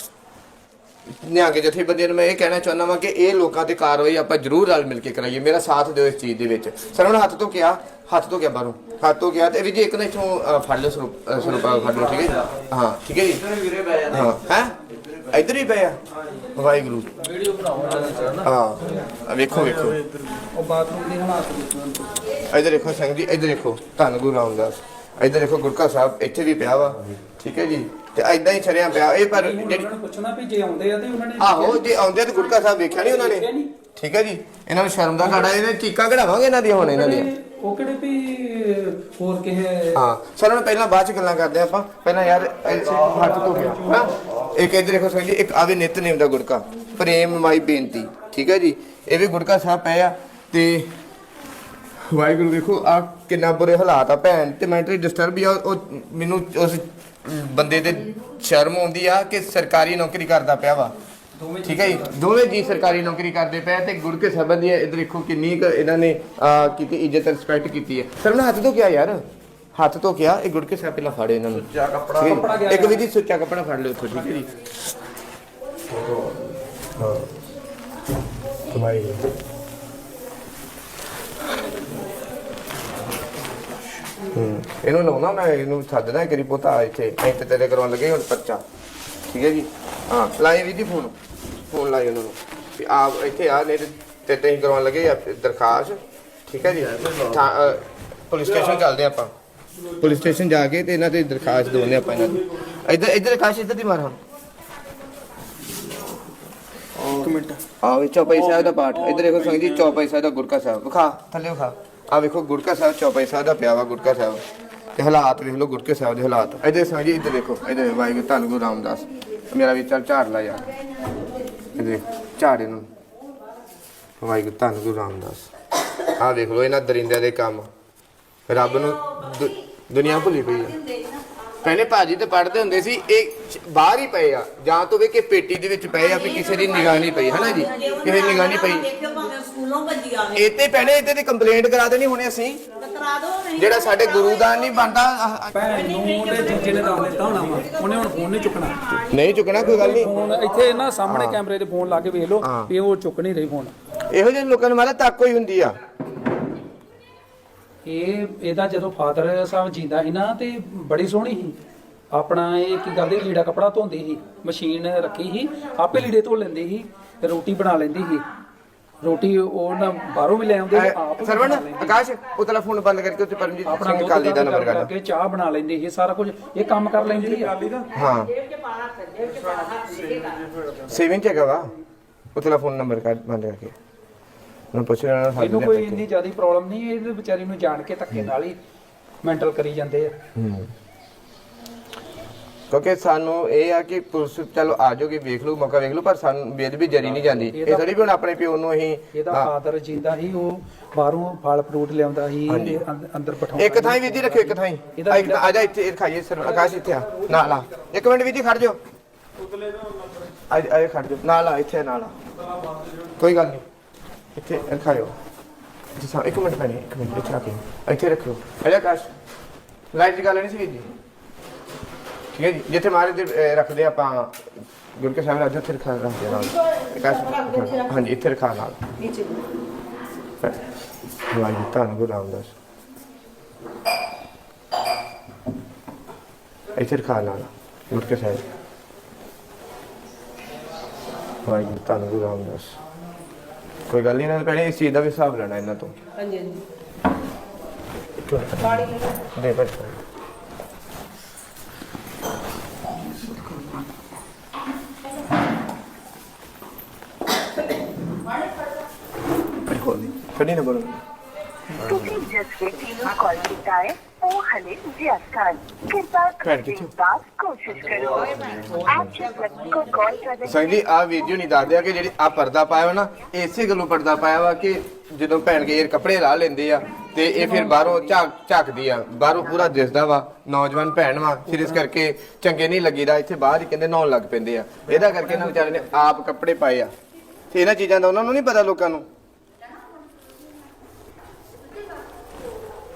ਨਿਹੰਗ ਜਥੇਬੰਦੀਆਂ ਨੂੰ ਮੈਂ ਇਹ ਕਹਿਣਾ ਚਾਹੁੰਦਾ ਵਾਂ ਕਿ ਇਹ ਲੋਕਾਂ ਤੇ ਕਾਰਵਾਈ ਆਪਾਂ ਜ਼ਰੂਰ ਰਲ ਮਿਲ ਕੇ ਕਰਾਈਏ ਮੇਰਾ ਸਾਥ ਦਿਓ ਇਸ ਚੀਜ਼ ਦੇ ਵਿੱਚ। ਸਰ ਹੁਣ ਹੱਥ ਤੋਂ ਕਿਹਾ ਹੱਥ ਤੋਂ ਕਿਹਾ ਬਾਹਰੋਂ। ਹੱਥ ਤੋਂ ਗਿਆ ਤੇ ਵੀ ਜੀ ਇੱਕ ਨਾ ਇਥੋਂ ਫੜ ਲਿਓ ਸਰੂਪ ਸਰੂਪਾ ਫੜ ਲਓ ਠੀਕ ਹੈ ਜੀ? ਹਾਂ ਠੀਕ ਹੈ ਜੀ? ਹਾਂ ਹੈ? ਇੱਧਰ ਹੀ ਪਿਆ ਵਾਹਿਗੁਰੂ। ਵੀਡੀਓ ਬਣਾਉਣਾ ਹਾਂ ਵੇਖੋ ਵੇਖੋ। ਉਹ ਬਾਥਰੂਮ ਦੇ ਹਾਲਾਤ ਦੇਖੋ ਇੱਧਰ ਦੇਖੋ ਸਿੰਘ ਜੀ ਇੱਧਰ ਦੇਖੋ ਧੰਨ ਗੁਰੂ ਰਾਮਦਾਸ। ਇੱਧਰ ਦੇਖੋ ਗੁਰਕਾ ਸਾਹਿਬ ਇੱਥੇ ਵੀ ਪਿਆ ਵਾ ਠੀਕ ਹੈ ਜੀ? ਤੇ ਐਦਾਂ ਹੀ ਛੜਿਆ ਪਿਆ। ਇਹ ਪਰ ਜਿਹੜੀ ਉਹਨਾਂ ਨੂੰ ਪੁੱਛਣਾ ਵੀ ਜੇ ਆਉਂਦੇ ਆ ਤੇ ਉਹਨਾਂ ਨੇ ਆਹੋ ਜੇ ਆਉਂਦੇ ਆ ਤੇ ਗੁਰਕਾ ਸਾਹਿਬ ਵੇਖਿਆ ਨਹੀਂ ਉਹਨਾਂ ਵੇਖਿਆ ਨੇ। ਨਹੀਂ। ਠੀਕ ਹੈ ਜੀ। ਇਹਨਾਂ ਨੂੰ ਸ਼ਰਮ ਦਾ ਘਾੜਾ ਇਹਨਾਂ ਚੀਕਾਂ ਕਢਾਵਾਂਗੇ ਇਹਨਾਂ ਦੀਆਂ ਹੁਣ ਇਹਨਾਂ ਦੀਆਂ। ਉਹ ਕਿਹੜੇ ਵੀ ਹੋਰ ਕਿਸੇ ਹਾਂ ਸਰ ਹੁਣ ਪਹਿਲਾਂ ਬਾਅਦ ਚ ਗੱਲਾਂ ਕਰਦੇ ਆਪਾਂ। ਪਹਿਲਾਂ ਯਾਰ ਹੱਥ ਧੋ ਗਿਆ ਹਾਂ? ਇੱਕ ਇੱਧਰ ਦੇਖੋ ਸਿੰਘ ਜੀ ਇੱਕ ਆਵੇ ਨਿਤਨੇਮ ਦਾ ਗੁਰਕਾ ਪ੍ਰੇਮ ਮਾਈ ਬੇਨਤੀ ਠੀਕ ਹੈ ਜੀ। ਇਹ ਵੀ ਗੁਰਕਾ ਸਾਹਿਬ ਪਿਆ ਤੇ ਵਾਹਿਗੁਰੂ ਵੇਖੋ ਆ ਕਿੰਨਾ ਬੁਰੇ ਹਾਲਾਤ ਆ ਭੈਣ ਤੇ ਮੈਂਟਲੀ ਡਿਸਟਰਬ ਆ ਉਹ ਮੈਨੂੰ ਉਸ ਬੰਦੇ ਦੇ ਸ਼ਰਮ ਆਉਂਦੀ ਆ ਕਿ ਸਰਕਾਰੀ ਨੌਕਰੀ ਕਰਦਾ ਪਿਆ ਵਾ। ਠੀਕ ਹੈ ਜੀ? ਦੋਵੇਂ ਜੀ ਸਰਕਾਰੀ ਨੌਕਰੀ ਕਰਦੇ ਪਏ ਤੇ ਗੁੜ ਕੇ ਸਬੰਧ ਦੀ ਇਧਰ ਦੇਖੋ ਕਿੰਨੀ ਕੁ ਇਹਨਾਂ ਨੇ ਆ, ਕੀਤੀ ਇੱਜ਼ਤ ਰਿਸਪੈਕਟ ਕੀਤੀ ਹੈ ਸਰ ਉਹਨਾਂ ਹੱਥ ਤੋਂ ਕਿਹਾ ਯਾਰ। ਹੱਥ ਤੋਂ ਕਿਹਾ ਇਹ ਗੁੜ ਕੇ ਸਾਹਿਬ ਪਹਿਲਾਂ ਫਾੜੇ ਇਹਨਾਂ ਨੂੰ। ਸੁੱਚਾ ਕੱਪੜਾ ਕੱਪੜਾ ਗਿਆ ਇੱਕ ਵੀ ਜੀ ਸੁੱਚਾ ਕੱਪੜਾ ਫੜ ਲਿਓ ਉੱਥੋਂ ਠੀਕ ਹੈ ਜੀ? ਹਾਂ। ਕਮਾਈ। ਇਹਨੂੰ ਲਾਉਣਾ ਮੈਂ ਇਹਨੂੰ ਸੱਦਦਾ ਇੱਕ ਵਾਰੀ ਪੁੱਤਾ ਇੱਥੇ ਤੇ ਤੇਰੇ ਕਰਵਾਉਣ ਲੱਗੇ ਹੁਣ ਪਰਚਾ। ਠੀਕ ਹੈ ਜੀ? ਹਾਂ ਲਾਈ ਵੀ ਦੀ ਫੋਨ। ਫੋਨ ਲਾਈ ਉਹਨਾਂ ਨੂੰ। ਵੀ ਆ ਇੱਥੇ ਆ ਨਹੀਂ ਤੇ- ਤੇ ਕਰਵਾਉਣ ਲੱਗੇ ਆ ਦਰਖਾਸਤ। ਠੀਕ ਹੈ ਜੀ? ਪੁਲਿਸ ਸਟੇਸ਼ਨ ਚੱਲਦੇ ਆਪਾਂ। ਪੁਲਿਸ ਸਟੇਸ਼ਨ ਜਾ ਕੇ ਤੇ ਇਹਨਾਂ ਤੇ ਦਰਖਾਸਤ ਦੋਨੇ ਆਪਾਂ ਇਹਨਾਂ ਦੀ। ਇੱਧਰ ਇੱਧਰ ਦਰਖਾਸਤ ਇੱਧਰ ਦੀ ਮਾਰ ਹੁਣ। ਇੱਕ ਮਿੰਟ। ਆ ਵੀ ਚੌਪਈ ਸਾਹਿਬ ਦਾ ਪਾਠ। ਇੱਧਰ ਦੇਖੋ ਸੰਗ ਜੀ ਚੌਪਈ ਸਾਹਿਬ ਦਾ ਗੁਰਕਾ ਸਾਹਿਬ। ਵਿਖਾ ਥੱਲੇ ਵਿਖਾ। ਆ ਵੇਖੋ ਗੁਰਕਾ ਸਾਹਿਬ ਚੌਪਾਈ ਸਾਹਿਬ ਦਾ ਪਿਆ ਵਾ ਗੁਰਕਾ ਸਾਹਿਬ। ਤੇ ਹਾਲਾਤ ਵੇਖ ਲਓ ਗੁਰਕੇ ਸਾਹਿਬ ਦੇ ਹਾਲਾਤ। ਇੱਧਰ ਸੰਗ ਜੀ ਇੱਧਰ ਦੇਖੋ ਇੱਧਰ ਵਾਹਿਗੁਰੂ, ਧੰਨ ਗੁਰੂ ਰਾਮਦਾਸ। ਮੇਰਾ ਵੀ ਚੱਲ ਝਾੜ ਲਾ ਯਾਰ। ਇੱਧਰ ਝਾੜ ਇਹਨੂੰ। ਵਾਹਿਗੁਰੂ, ਧੰਨ ਗੁਰੂ ਰਾਮਦਾਸ। ਆ ਦੇਖ ਲਓ, ਇਹਨਾਂ ਦਰਿੰਦਿਆਂ ਦੇ ਕੰਮ। ਰੱਬ ਨੂੰ ਦੁ- ਦੁਨੀਆ ਭੁੱਲੀ ਪਈ ਆ। ਪਹਿਲੇ ਭਾਜੀ ਤੇ ਪੜਦੇ ਹੁੰਦੇ ਸੀ ਇਹ ਚ- ਬਾਹਰ ਹੀ ਪਏ ਆ। ਜਾਂ ਤੋਂ ਵੇ ਕਿ ਪੇਟੀ ਦੇ ਵਿੱਚ ਪਏ ਆ ਵੀ ਕਿਸੇ ਦੀ ਨਿਗਾਹ ਨਹੀਂ ਪਈ ਹਨਾ ਜੀ? ਕਿਸੇ ਦੀ ਨਿਗਾਹ ਨਹੀਂ ਪਈ। ਦੇਖਿਓ ਭਾਵੇਂ ਸਕੂਲੋਂ ਭੱਜੀ ਆਵੇ ਇਹ ਤੇ ਪਹਿਲੇ ਇਹਦੇ ਤੇ ਕੰਪਲੇਂਟ ਕਰਾ ਦੇਣੀ ਹੁਣੇ ਅਸੀਂ। ਕਰਾ ਦੋ ਨਹੀਂ ਜਿਹੜਾ ਸਾਡੇ ਗੁਰੂ ਦਾ ਨਹੀਂ ਬਣਦਾ ਭੈਣ ਨੂੰ ਉਹਦੇ ਜੀਜੇ ਨੇ ਦੱਸ ਦਿੱਤਾ ਹੋਣਾ ਵਾ। ਉਹਨੇ ਹੁਣ ਫੋਨ ਨਹੀਂ ਚੁੱਕਣਾ। ਨਹੀਂ ਚੁੱਕਣਾ ਕੋਈ ਗੱਲ ਨਹੀਂ। ਇੱਥੇ ਨਾ ਸਾਹਮਣੇ ਕੈਮਰੇ ਤੇ ਫੋਨ ਲਾ ਕੇ ਵੇਖ ਲਓ ਵੀ ਉਹ ਚੁੱਕ ਨਹੀਂ ਰਹੀ ਫੋਨ ਇਹੋ ਜਿਹੇ ਲੋਕਾਂ ਨੂੰ ਮਾਰਾ ਤੱਕ ਹੋਈ ਹੁੰਦੀ ਆ। ਇਹ ਇਹਦਾ ਜਦੋਂ ਫਾਦਰ ਸਾਹਿਬ ਜੀਂਦਾ ਸੀ ਨਾ ਤੇ ਬੜੀ ਸੋਹਣੀ ਸੀ। ਆਪਣਾ ਇਹ ਕੀ ਕਰਦੇ ਲੀੜਾ ਕਪੜਾ ਧੋਂਦੇ ਸੀ ਮਸ਼ੀਨ ਰੱਖੀ ਸੀ ਆਪੇ ਲੀੜੇ ਧੋ ਲੈਂਦੇ ਸੀ ਤੇ ਰੋਟੀ ਬਣਾ ਲੈਂਦੀ ਸੀ। ਰੋਟੀ ਉਹ ਨਾ ਬਾਹਰੋਂ ਵੀ ਲੈ ਆਉਂਦੇ ਸੀ, ਆਪ ਵੀ ਸਰਵਣ ਬਣਾ ਲੈਂਦੇ। ਆਕਾਸ਼ ਉਹ ਤੇਲਾ ਫੋਨ ਬੰਦ ਕਰਕੇ ਉੱਤੇ ਪਰਮਜੀਤ ਆਪਣਾ ਸਿੰਘ ਦੁੱਧ ਕਾਲੀ ਦਾ ਗਰਮ ਨੰਬਰ ਕਰ ਕਰਕੇ ਚਾਹ ਬਣਾ ਲੈਂਦੀ ਸੀ ਸਾਰਾ ਕੁਝ ਇਹ ਕੰਮ ਕਰ ਲੈਂਦੀ ਆ। ਹਾਂ। ਸੇਵਿੰਗ ਚ ਹੈਗਾ ਵਾ। ਉਤਲਾ ਫੋਨ ਨੰਬਰ ਕਰ ਬੰਦ ਕਰਕੇ। ਮੈਂ ਪੁੱਛ ਰਿਹਾ ਹਾਂ ਇਹਨੂੰ ਕੋਈ ਇੰਨੀ ਜ਼ਿਆਦਾ ਪ੍ਰੋਬਲਮ ਨਹੀਂ ਇਹਦੇ ਵਿਚਾਰੀ ਨੂੰ ਜਾਣ ਕੇ ਧੱਕੇ ਨਾਲ ਹੀ ਮੈਂਟਲ ਕਰੀ ਜਾਂਦੇ ਆ। ਕਿਉਂਕਿ ਸਾਨੂੰ ਇਹ ਆ ਕਿ ਪੁਲਿਸ ਚਲੋ ਆ ਜਾਓਗੇ ਵੇਖ ਲਓ ਮੌਕਾ ਵੇਖ ਲਓ ਪਰ ਸਾਨੂੰ ਬੇਦ ਵੀ ਜਰੀ ਨਹੀਂ ਜਾਂਦੀ। ਇਹ ਥੋੜੀ ਵੀ ਹੁਣ ਆਪਣੇ ਪਿਓ ਨੂੰ ਅਸੀਂ ਇਹਦਾ। ਫਾਦਰ ਜਿੰਦਾ ਸੀ ਉਹ ਬਾਹਰੋਂ ਫਲ ਫਰੂਟ ਲਿਆਉਂਦਾ ਸੀ ਅੰਦ- ਅੰਦਰ ਬਿਠਾਉਂਦਾ ਇੱਕ ਥਾਂ ਹੀ ਵੀਰ ਜੀ ਰੱਖਿਓ ਇੱਕ ਥਾਂ ਹੀ। ਆ ਇੱਕ ਆ ਜਾ ਇੱਥੇ ਇਹ ਖਾਈਏ ਸਰ ਆਕਾਸ਼ ਇੱਥੇ ਆ। ਨਾਲ ਆ। ਇੱਕ ਮਿੰਟ ਵੀਰ ਜੀ ਖੜ ਜਾਓ। ਆ ਆ ਖੜ ਜਾਓ। ਨਾਲ ਆ ਇੱਥੇ ਨਾਲ ਆ। ਕੋਈ ਗੱਲ ਨਹੀਂ। ਇੱਥੇ ਰਖਾਇਓ ਜੀ ਸਾਹਿਬ ਇੱਕ ਮਿੰਟ ਪੈਣੀ ਇੱਕ ਮਿੰਟ ਇੱਥੇ ਰੱਖੋ ਇੱਥੇ ਰੱਖਿਓ ਆ ਜਾ ਆਕਾਸ਼ ਲਾਈਟ ਜਗਾ ਲੈਣੀ ਸੀ ਵੀਰ ਜੀ ਠੀਕ ਹੈ ਜੀ ਜਿੱਥੇ ਮਹਾਰਾਜ ਦੇ ਅਹ, ਰੱਖਦੇ ਆਪਾਂ ਗੁਰਕੇ ਸਾਹਿਬ ਨੇ ਉੱਥੇ ਰਖਾ ਰੱਖਦੇ ਨਾਲ ਆਕਾਸ਼ ਹਾਂਜੀ ਇੱਥੇ ਰਖਾ ਨਾਲ ਨੀਚੇ ਵਾਹਿਗੁਰੂ ਧੰਨ ਗੁਰੂ ਰਾਮਦਾਸ ਇੱਥੇ ਰਖਾ ਨਾਲ ਗੁਰਕੇ ਸਾਹਿਬ ਵਾਹਿਗੁਰੂ ਧੰਨ ਗੁਰੂ ਰਾਮਦਾਸ ਕੋਈ ਗੱਲ ਨਹੀਂ ਇਹਨਾਂ ਨੇ ਪਹਿਲੇ ਇਸ ਚੀਜ਼ ਦਾ ਵੀ ਹਿਸਾਬ ਲੈਣਾ ਇਹਨਾਂ ਤੋਂ। ਹਾਂਜੀ ਹਾਂਜੀ। ਪਾਣੀ ਲੈ ਲਓ। ਦੇ ਬੈਠ ਖੋਲੀ ਕੱਢੀ ਨਾ ਬੋਲੋ। ਤੁਸੀਂ ਜਿਸ ਵਿਅਕਤੀ ਨੂੰ ਕਾਲ ਕੀਤਾ ਹੈ ਉਹ ਹਲੇ ਵਿਅਸਤ ਹਨ ਕਿਰਪਾ ਭੈਣ ਕਰਕੇ ਕਿੱਥੇ? ਬਾਅਦ ਕੋਸ਼ਿਸ਼ ਕਰੋ ਆਪ ਜਿਸ ਵਿਅਕਤੀ को कॉल कर रहे ਸੰਗ ਜੀ ਆ ਵੀਡੀਓ ਨਹੀਂ ਦੱਸਦੇ ਆ ਕਿ ਜਿਹੜੀ ਆ ਪਰਦਾ ਪਾਇਆ ਵਾ ਨਾ ਇਸੇ ਗੱਲੋਂ ਪਰਦਾ ਪਾਇਆ ਵਾ ਕਿ ਜਦੋਂ ਭੈਣ ਕੇ ਕੱਪੜੇ ਲਾ ਲੈਂਦੇ ਆ ਤੇ ਇਹ ਫਿਰ ਬਾਹਰੋਂ ਝਾਕ ਝਾਕਦੀ ਆ ਬਾਹਰੋਂ ਪੂਰਾ ਦਿਸਦਾ ਵਾ ਨੌਜਵਾਨ ਭੈਣ ਵਾ ਫਿਰ ਇਸ ਕਰਕੇ ਚੰਗੇ ਨਹੀਂ ਲੱਗੀਦਾ ਇੱਥੇ ਬਾਹਰ ਹੀ ਕਹਿੰਦੇ ਨਹਾਉਣ ਲੱਗ ਪੈਂਦੇ ਆ ਇਹਦਾ ਕਰਕੇ ਇਹਨਾਂ ਵਿਚਾਰੇ ਨੇ ਆਪ ਕੱਪੜੇ ਪਾਏ ਆ ਤੇ ਇਹਨਾਂ ਚੀਜ਼ਾਂ ਦਾ ਉਹਨਾਂ ਨੂੰ ਨਹੀਂ ਪਤਾ ਲੋਕਾਂ ਨੂੰ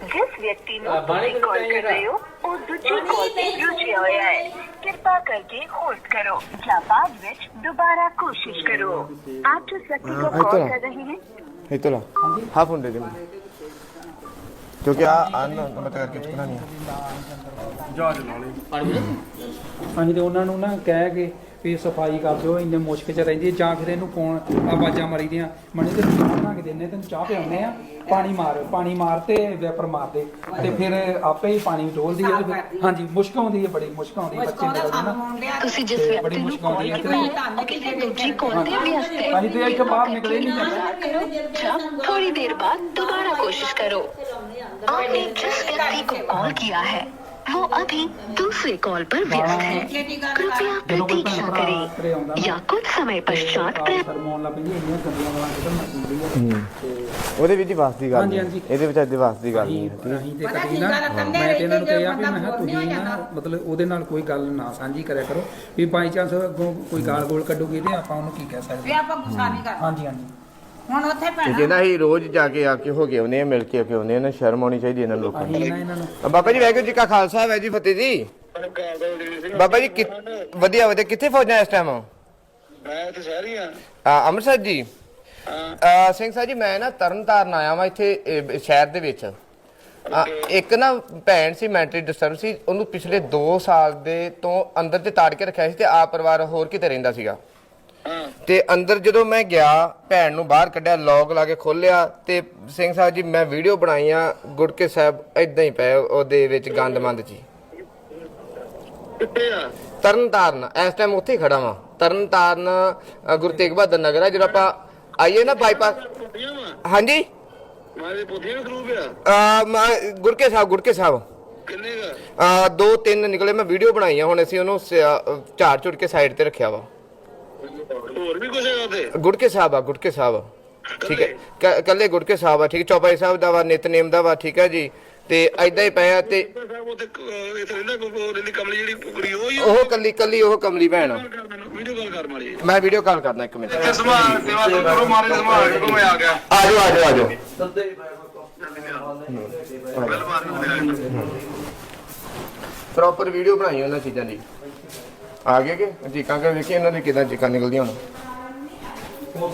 ਜਿਸ ਵਿਅਕਤੀ ਨੂੰ ਤੁਸੀਂ ਕਾਲ ਕਰ ਰਹੇ ਹੋ ਉਹ ਦੂਜੀ ਕਾਲ ਤੇ ਰੁਝਿਆ ਹੋਇਆ ਹੈ ਕਿਰਪਾ ਕਰਕੇ ਹੋਲਡ ਕਰੋ ਜਾਂ ਬਾਅਦ ਵਿੱਚ ਦੁਬਾਰਾ ਕੋਸ਼ਿਸ਼ ਕਰੋ ਆਪ ਜਿਸ ਵਿਅਕਤੀ को हाँ, कॉल इतना। कर रहे हैं ਇਹ ਤੋਂ ਲਾ ਹਾਂ ਫੋਨ ਦੇ ਦੇ ਮੈਨੂੰ ਕਿਉਂਕਿ ਆ ਅਨ ਮਤ ਕਰਕੇ ਚੁੱਕਣਾ ਨਹੀਂ ਆ। ਅਸੀਂ ਤੇ ਉਹਨਾਂ ਨੂੰ ਨਾ ਕਹਿ ਕੇ ਵੀ ਸਫਾਈ ਕਰ ਦਿਓ ਇੰਨੇ ਮੁਸ਼ਕ ਚ ਰਹਿੰਦੀ ਹੈ, ਜਾਂ ਫਿਰ ਇਹਨੂੰ ਫੋਨ ਆਵਾਜ਼ਾਂ ਮਾਰੀਦੀਆਂ ਮਣੀ ਤੇ ਚਾਹ ਬਣਾ ਕੇ ਦਿੰਨੇ ਤੈਨੂੰ ਚਾਹ ਪਿਆਉਂਦੇ ਆ ਪਾਣੀ ਮਾਰ ਪਾਣੀ ਮਾਰ ਤੇ ਵੈਪਰ ਮਾਰ ਦੇ ਤੇ ਫਿਰ ਆਪੇ ਹੀ ਪਾਣੀ ਡੋਲਦੀ ਹੈ ਤੇ ਫਿਰ- ਹਾਂਜੀ ਮੁਸ਼ਕ ਆਉਂਦੀ ਹੈ ਬੜੀ ਮੁਸ਼ਕ ਆਉਂਦੀ ਹੈ ਬੱਚੇ ਦੇ ਨਾ ਤੁਸੀਂ ਜਿਸ ਤੇ ਵਿਅਕਤੀ ਬੜੀ ਨੂੰ ਮੁਸ਼ਕ ਕਾਲ ਆਉਂਦੀ ਹੈ ਕੀਤਾ ਹੈ ਉਹ ਕਿਸੇ ਦੂਜੀ ਕਾਲ ਤੇ ਵਿਅਸਤ ਹੈ ਅਸੀਂ ਤੇ ਇੱਥੇ ਬਾਹਰ ਨਿਕਲੇ ਹੀ ਨਹੀਂ ਜਾਂਦੇ ਜਾਂ थोड़ी देर बाद दोबारा कोशिश करो आपने जिस व्यक्ति को कॉल किया है वो अभी दूसरे कॉल पर व्यस्त है कृपया ਜਦੋਂ ਕੋਈ प्रतीक्षा ਭੈਣ ਭਰਾ ਘਰੇ ਆਉਂਦਾ करें ਨਾ या कुछ समय पश्चात प्रयत्न ਫਰਮਾਉਣ ਲੱਗ ਪੈਂਦੀ ਇੰਨੀਆਂ ਗੰਦੀਆਂ ਗੱਲਾਂ ਕਿਤੇ ਮਰਦੀ ਹੈ ਉਹਦੇ ਵਿੱਚ ਹੀ ਵਾਸ ਦੀ ਗੱਲ ਹਾਂਜੀ, ਨਹੀਂ ਹਾਂਜੀ। ਇਹਦੇ ਵਿੱਚ ਅੱਜ ਵਾਸ ਦੀ ਗੱਲ ਨਹੀਂ ਅਸੀਂ ਹੈ ਅਸੀਂ ਤੇ ਕਦੀ ਨਾ ਮੈਂ ਤੇ ਇਹਨਾਂ ਨੂੰ ਕਿਹਾ ਵੀ ਮੈਂ ਕਿਹਾ ਤੁਸੀਂ ਨਾ ਮਤਲਬ ਉਹਦੇ ਨਾਲ ਕੋਈ ਗੱਲ ਨਾ ਸਾਂਝੀ ਕਰਿਆ ਕਰੋ ਵੀ ਬਾਈ ਚਾਂਸ ਅੱਗੋਂ ਕੋਈ ਗਾਲ ਗੋਲ ਕੱਢੂਗੀ ਤੇ ਆਪਾਂ ਉਹਨੂੰ ਕੀ ਕਹਿ ਸਕਦੇ ਵੀ ਆਪਾਂ ਗੁੱਸਾ ਨਹੀਂ ਕਰਨਾ ਹਾਂਜੀ ਹਾਂਜੀ ਹੁਣ ਉੱਥੇ ਤੇ ਭੈਣਾ ਕਹਿੰਦਾ ਹੀ ਰੋਜ਼ ਜਾ ਕੇ ਆ ਕੇ ਹੋ ਗਏ ਉਹਨੇ ਮਿਲ ਕੇ ਆ ਕੇ ਉਹਨੇ ਨਾ ਸ਼ਰਮ ਆਉਣੀ ਚਾਹੀਦੀ ਇਹਨਾਂ ਲੋਕਾਂ ਨੂੰ। ਅਸੀਂ ਨਾ ਇਹਨਾਂ ਨੂੰ। ਅ ਬਾਬਾ ਜੀ ਵਾਹਿਗੁਰੂ ਜੀ ਕਾ ਖਾਲਸਾ ਵਾਹਿਗੁਰੂ ਜੀ ਫਤਿਹ ਜੀ। ਬਾਬਾ ਜੀ ਕਿ- ਵਧੀਆ ਵਧੀਆ। ਕਿੱਥੇ ਫੌਜਾਂ ਇਸ ਟਾਈਮ ਮੈਂ ਤੇ ਸ਼ਹਿਰੀ ਆ। ਅੰਮ੍ਰਿਤਸਰ ਜੀ? ਅ, ਸਿੰਘ ਸਾਹਿਬ ਜੀ ਮੈਂ ਨਾ ਤਰਨਤਾਰਨ ਆਇਆ ਵਾਂ ਇੱਥੇ ਇਹ, ਸ਼ਹਿਰ ਦੇ ਵਿੱਚ। ਅ, ਇੱਕ ਨਾ ਭੈਣ ਸੀ ਮੈਂਟਰੀ ਡਿਸਟਰਬ ਸੀ ਉਹਨੂੰ ਪਿਛਲੇ 2 ਸਾਲ ਦੇ ਤੋਂ ਅੰਦਰ ਤੇ ਤਾੜ ਕੇ ਰੱਖਿਆ ਸੀ ਤੇ ਆ ਪਰਿਵਾਰ ਹੋਰ ਕਿਤੇ ਰਹਿੰਦਾ ਸੀਗਾ। ਤੇ ਅੰਦਰ ਜਦੋਂ ਮੈਂ ਗਿਆ ਭੈਣ ਨੂੰ ਬਾਹਰ ਕੱਢਿਆ ਲੌਕ ਲਾ ਕੇ ਖੋਲਿਆ ਤੇ ਸਿੰਘ ਸਾਹਿਬ ਜੀ ਮੈਂ ਵੀਡੀਓ ਬਣਾਈ ਆ ਗੁਟਕੇ ਸਾਹਿਬ ਇਦਾਂ ਹੀ ਪਏ ਉਹਦੇ ਵਿੱਚ ਗੰਦਮੰਦ ਜੀ। ਕਿੱਥੇ ਆ ਤਰਨਤਾਰਨ ਇਸ ਟਾਈਮ ਉੱਥੇ ਹੀ ਖੜਾ ਵਾਂ। ਤਰਨਤਾਰਨ ਗੁਰੂ ਤੇਗ ਬਹਾਦਰ ਨਗਰ ਆ ਜਦੋਂ ਆਪਾਂ ਆਈਏ ਨਾ ਬਾਈਪਾਸ ਹਾਂਜੀ? ਮਾਰੇ ਗਰੂਪ ਆ? ਗੁਰਕੇ ਸਾਹਿਬ ਗੁਰਕੇ ਸਾਹਿਬ। ਕਿੰਨੇ ਦਾ ਤਿੰਨ ਨਿਕਲੇ ਮੈਂ ਵੀਡੀਓ ਬਣਾਈ ਆ ਹੁਣ ਅਸੀਂ ਉਹਨੂੰ ਝਾੜ ਝੁੜ ਕੇ ਸਾਈਡ ਤੇ ਰੱਖਿਆ ਵਾ। ਹੋਰ ਵੀ ਕੁਝ ਹੈਗਾ ਤੇ ਗੁਟਕੇ ਸਾਹਿਬ ਆ ਗੁਟਕੇ ਸਾਹਿਬ। ਠੀਕ ਹੈ। ਕੱਲੇ ਗੁਟਕੇ ਸਾਹਿਬ ਆ ਠੀਕ ਹੈ। ਚੌਪਾਈ ਸਾਹਿਬ ਦਾ ਵਾ ਨਿਤਨੇਮ ਦਾ ਵਾ ਠੀਕ ਹੈ ਜੀ। ਤੇ ਐਦਾਂ ਹੀ ਪਿਆ ਤੇ ਉਹ ਹੀ ਕੱਲੀ ਕੱਲੀ ਉਹ ਕਮਲੀ ਭੈਣ ਵੀਡੀਓ ਕਾਲ ਕਰ ਮਾਰੀ ਮੈਂ ਵੀਡੀਓ ਕਾਲ ਕਰਦਾ ਇੱਕ ਮਿੰਟ। ਸੇਵਾ ਕਰੋ ਮਾਰੇ ਮੈਂ ਆ ਗਿਆ। ਆਜੋ ਆਜੋ ਆਜੋ। ਬੈਲ ਮਾਰੀ ਪ੍ਰੋਪਰ ਵੀਡੀਓ ਬਣਾਈ ਉਹਨਾਂ ਚੀਜ਼ਾਂ ਦੀ। ਆ ਗਏ ਕਿ? ਚੀਕਾਂ ਕਰ ਵੇਖੀ ਇਹਨਾਂ ਦੀ ਕਿਦਾਂ ਚੀਕਾਂ ਨਿਕਲਦੀਆਂ ਹੁਣ?